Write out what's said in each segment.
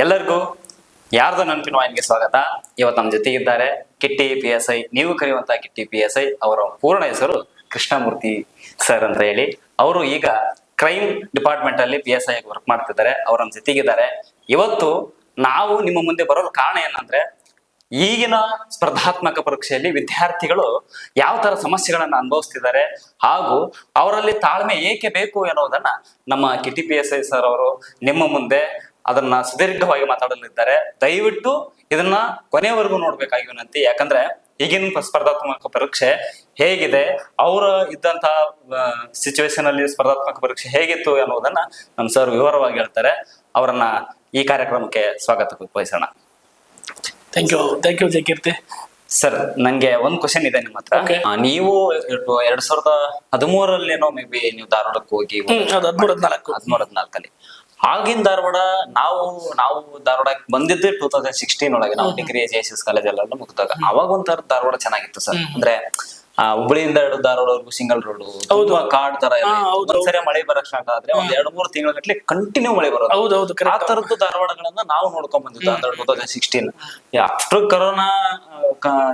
ಎಲ್ಲರಿಗೂ ಯಾರ್ದು ನೆನಪಿನ ವಾಹಿನಿಗೆ ಸ್ವಾಗತ. ಇವತ್ತು ನಮ್ಮ ಜೊತೆಗಿದ್ದಾರೆ ಕಿಟ್ಟಿ ಪಿ ಎಸ್ ಐ ನೀವು ಕರೆಯುವಂತಹ ಕಿಟ್ಟಿ ಪಿ ಎಸ್ ಐ ಅವರ ಪೂರ್ಣ ಹೆಸರು ಕೃಷ್ಣಮೂರ್ತಿ ಸರ್ ಅಂತ ಹೇಳಿ. ಅವರು ಈಗ ಕ್ರೈಮ್ ಡಿಪಾರ್ಟ್ಮೆಂಟ್ ಅಲ್ಲಿ ಪಿ ಎಸ್ ಐ ವರ್ಕ್ ಮಾಡ್ತಿದ್ದಾರೆ. ಅವ್ರ ನಮ್ಮ ಜೊತೆಗಿದ್ದಾರೆ. ಇವತ್ತು ನಾವು ನಿಮ್ಮ ಮುಂದೆ ಬರೋದು ಕಾರಣ ಏನಂದ್ರೆ, ಈಗಿನ ಸ್ಪರ್ಧಾತ್ಮಕ ಪರೀಕ್ಷೆಯಲ್ಲಿ ವಿದ್ಯಾರ್ಥಿಗಳು ಯಾವ ತರ ಸಮಸ್ಯೆಗಳನ್ನ ಅನುಭವಿಸ್ತಿದ್ದಾರೆ ಹಾಗೂ ಅವರಲ್ಲಿ ತಾಳ್ಮೆ ಏಕೆ ಬೇಕು ಎನ್ನುವುದನ್ನ ನಮ್ಮ Kitti P S I sir ಅವರು ನಿಮ್ಮ ಮುಂದೆ ಅದನ್ನ ಸುದೀರ್ಘವಾಗಿ ಮಾತಾಡಲಿದ್ದಾರೆ. ದಯವಿಟ್ಟು ಇದನ್ನ ಕೊನೆವರೆಗೂ ನೋಡ್ಬೇಕಾಗಿ ವಿನಂತಿ ಯಾಕಂದ್ರೆ ಈಗಿನ ಸ್ಪರ್ಧಾತ್ಮಕ ಪರೀಕ್ಷೆ ಹೇಗಿದೆ ಅವರ ಇದ್ದಂತಹ ಸಿಚುವೇಶನ್ ಅಲ್ಲಿ ಸ್ಪರ್ಧಾತ್ಮಕ ಪರೀಕ್ಷೆ ಹೇಗಿತ್ತು ಅನ್ನೋದನ್ನ ನಮ್ಮ ಸರ್ ವಿವರವಾಗಿ ಹೇಳ್ತಾರೆ. ಅವರನ್ನ ಈ ಕಾರ್ಯಕ್ರಮಕ್ಕೆ ಸ್ವಾಗತ ಬಯಸೋಣ thank you thank you Jayakeerthi sir ನಂಗೆ ಒಂದ್ ಕ್ವಶನ್ ಇದೆ ನಿಮ್ಮ ಹತ್ರ. ನೀವು ಎರಡು- ಸಾವಿರದ ಹದಿಮೂರಲ್ಲೇನೋ ಮೇ ಬಿ ನೀವು ಧಾರವಾಡಕ್ಕೆ ಹೋಗಿ ಹದಿಮೂರು ಹದಿನಾಲ್ಕು ಹದಿಮೂರ ಹದಿನಾಲ್ಕಲ್ಲಿ ಆಗಿನ ಧಾರವಾಡ ನಾವು ನಾವು ಧಾರವಾಡಕ್ಕೆ ಬಂದಿದ್ದೆ ಟೂ ತೌಸಂಡ್ ಸಿಕ್ಸ್ಟೀನ್ ಒಳಗೆ ನಾವು degree J S S college ಎಲ್ಲ ಮುಗಿದಾಗ. ಅವಾಗ ಒಂಥರ ಧಾರವಾಡ ಚೆನ್ನಾಗಿತ್ತು ಸರ್. ಅಂದ್ರೆ ಹುಬ್ಳಿಯಿಂದ ಎರಡು ಧಾರವಾಡವರೆಗೂ ಸಿಂಗಲ್ ರೋಡ್ ಹೌದು. ಕಾಡ್ ತರ ಸರಿ ಒಂದ್ಸರಿ ಮಳೆ ಬರಕ್ ಸ್ಟಾರ್ಟ್ ಆದ್ರೆ ಒಂದ್ ಎರಡು ಮೂರು ತಿಂಗಳ ಗಟ್ಲೆ ಕಂಟಿನ್ಯೂ ಮಳೆ ಬರೋದು. ಹೌದು ಹೌದು ಆ ತರದ್ದು ಧಾರವಾಡಗಳನ್ನ ನಾವು ನೋಡ್ಕೊಂಡ್ ಬಂದಿದ್ದು ಅಂದ್ರೆ ಟೂ ತೌಸಂಡ್ ಸಿಕ್ಸ್ಟೀನ್ ಅಷ್ಟು ಕರೋನಾ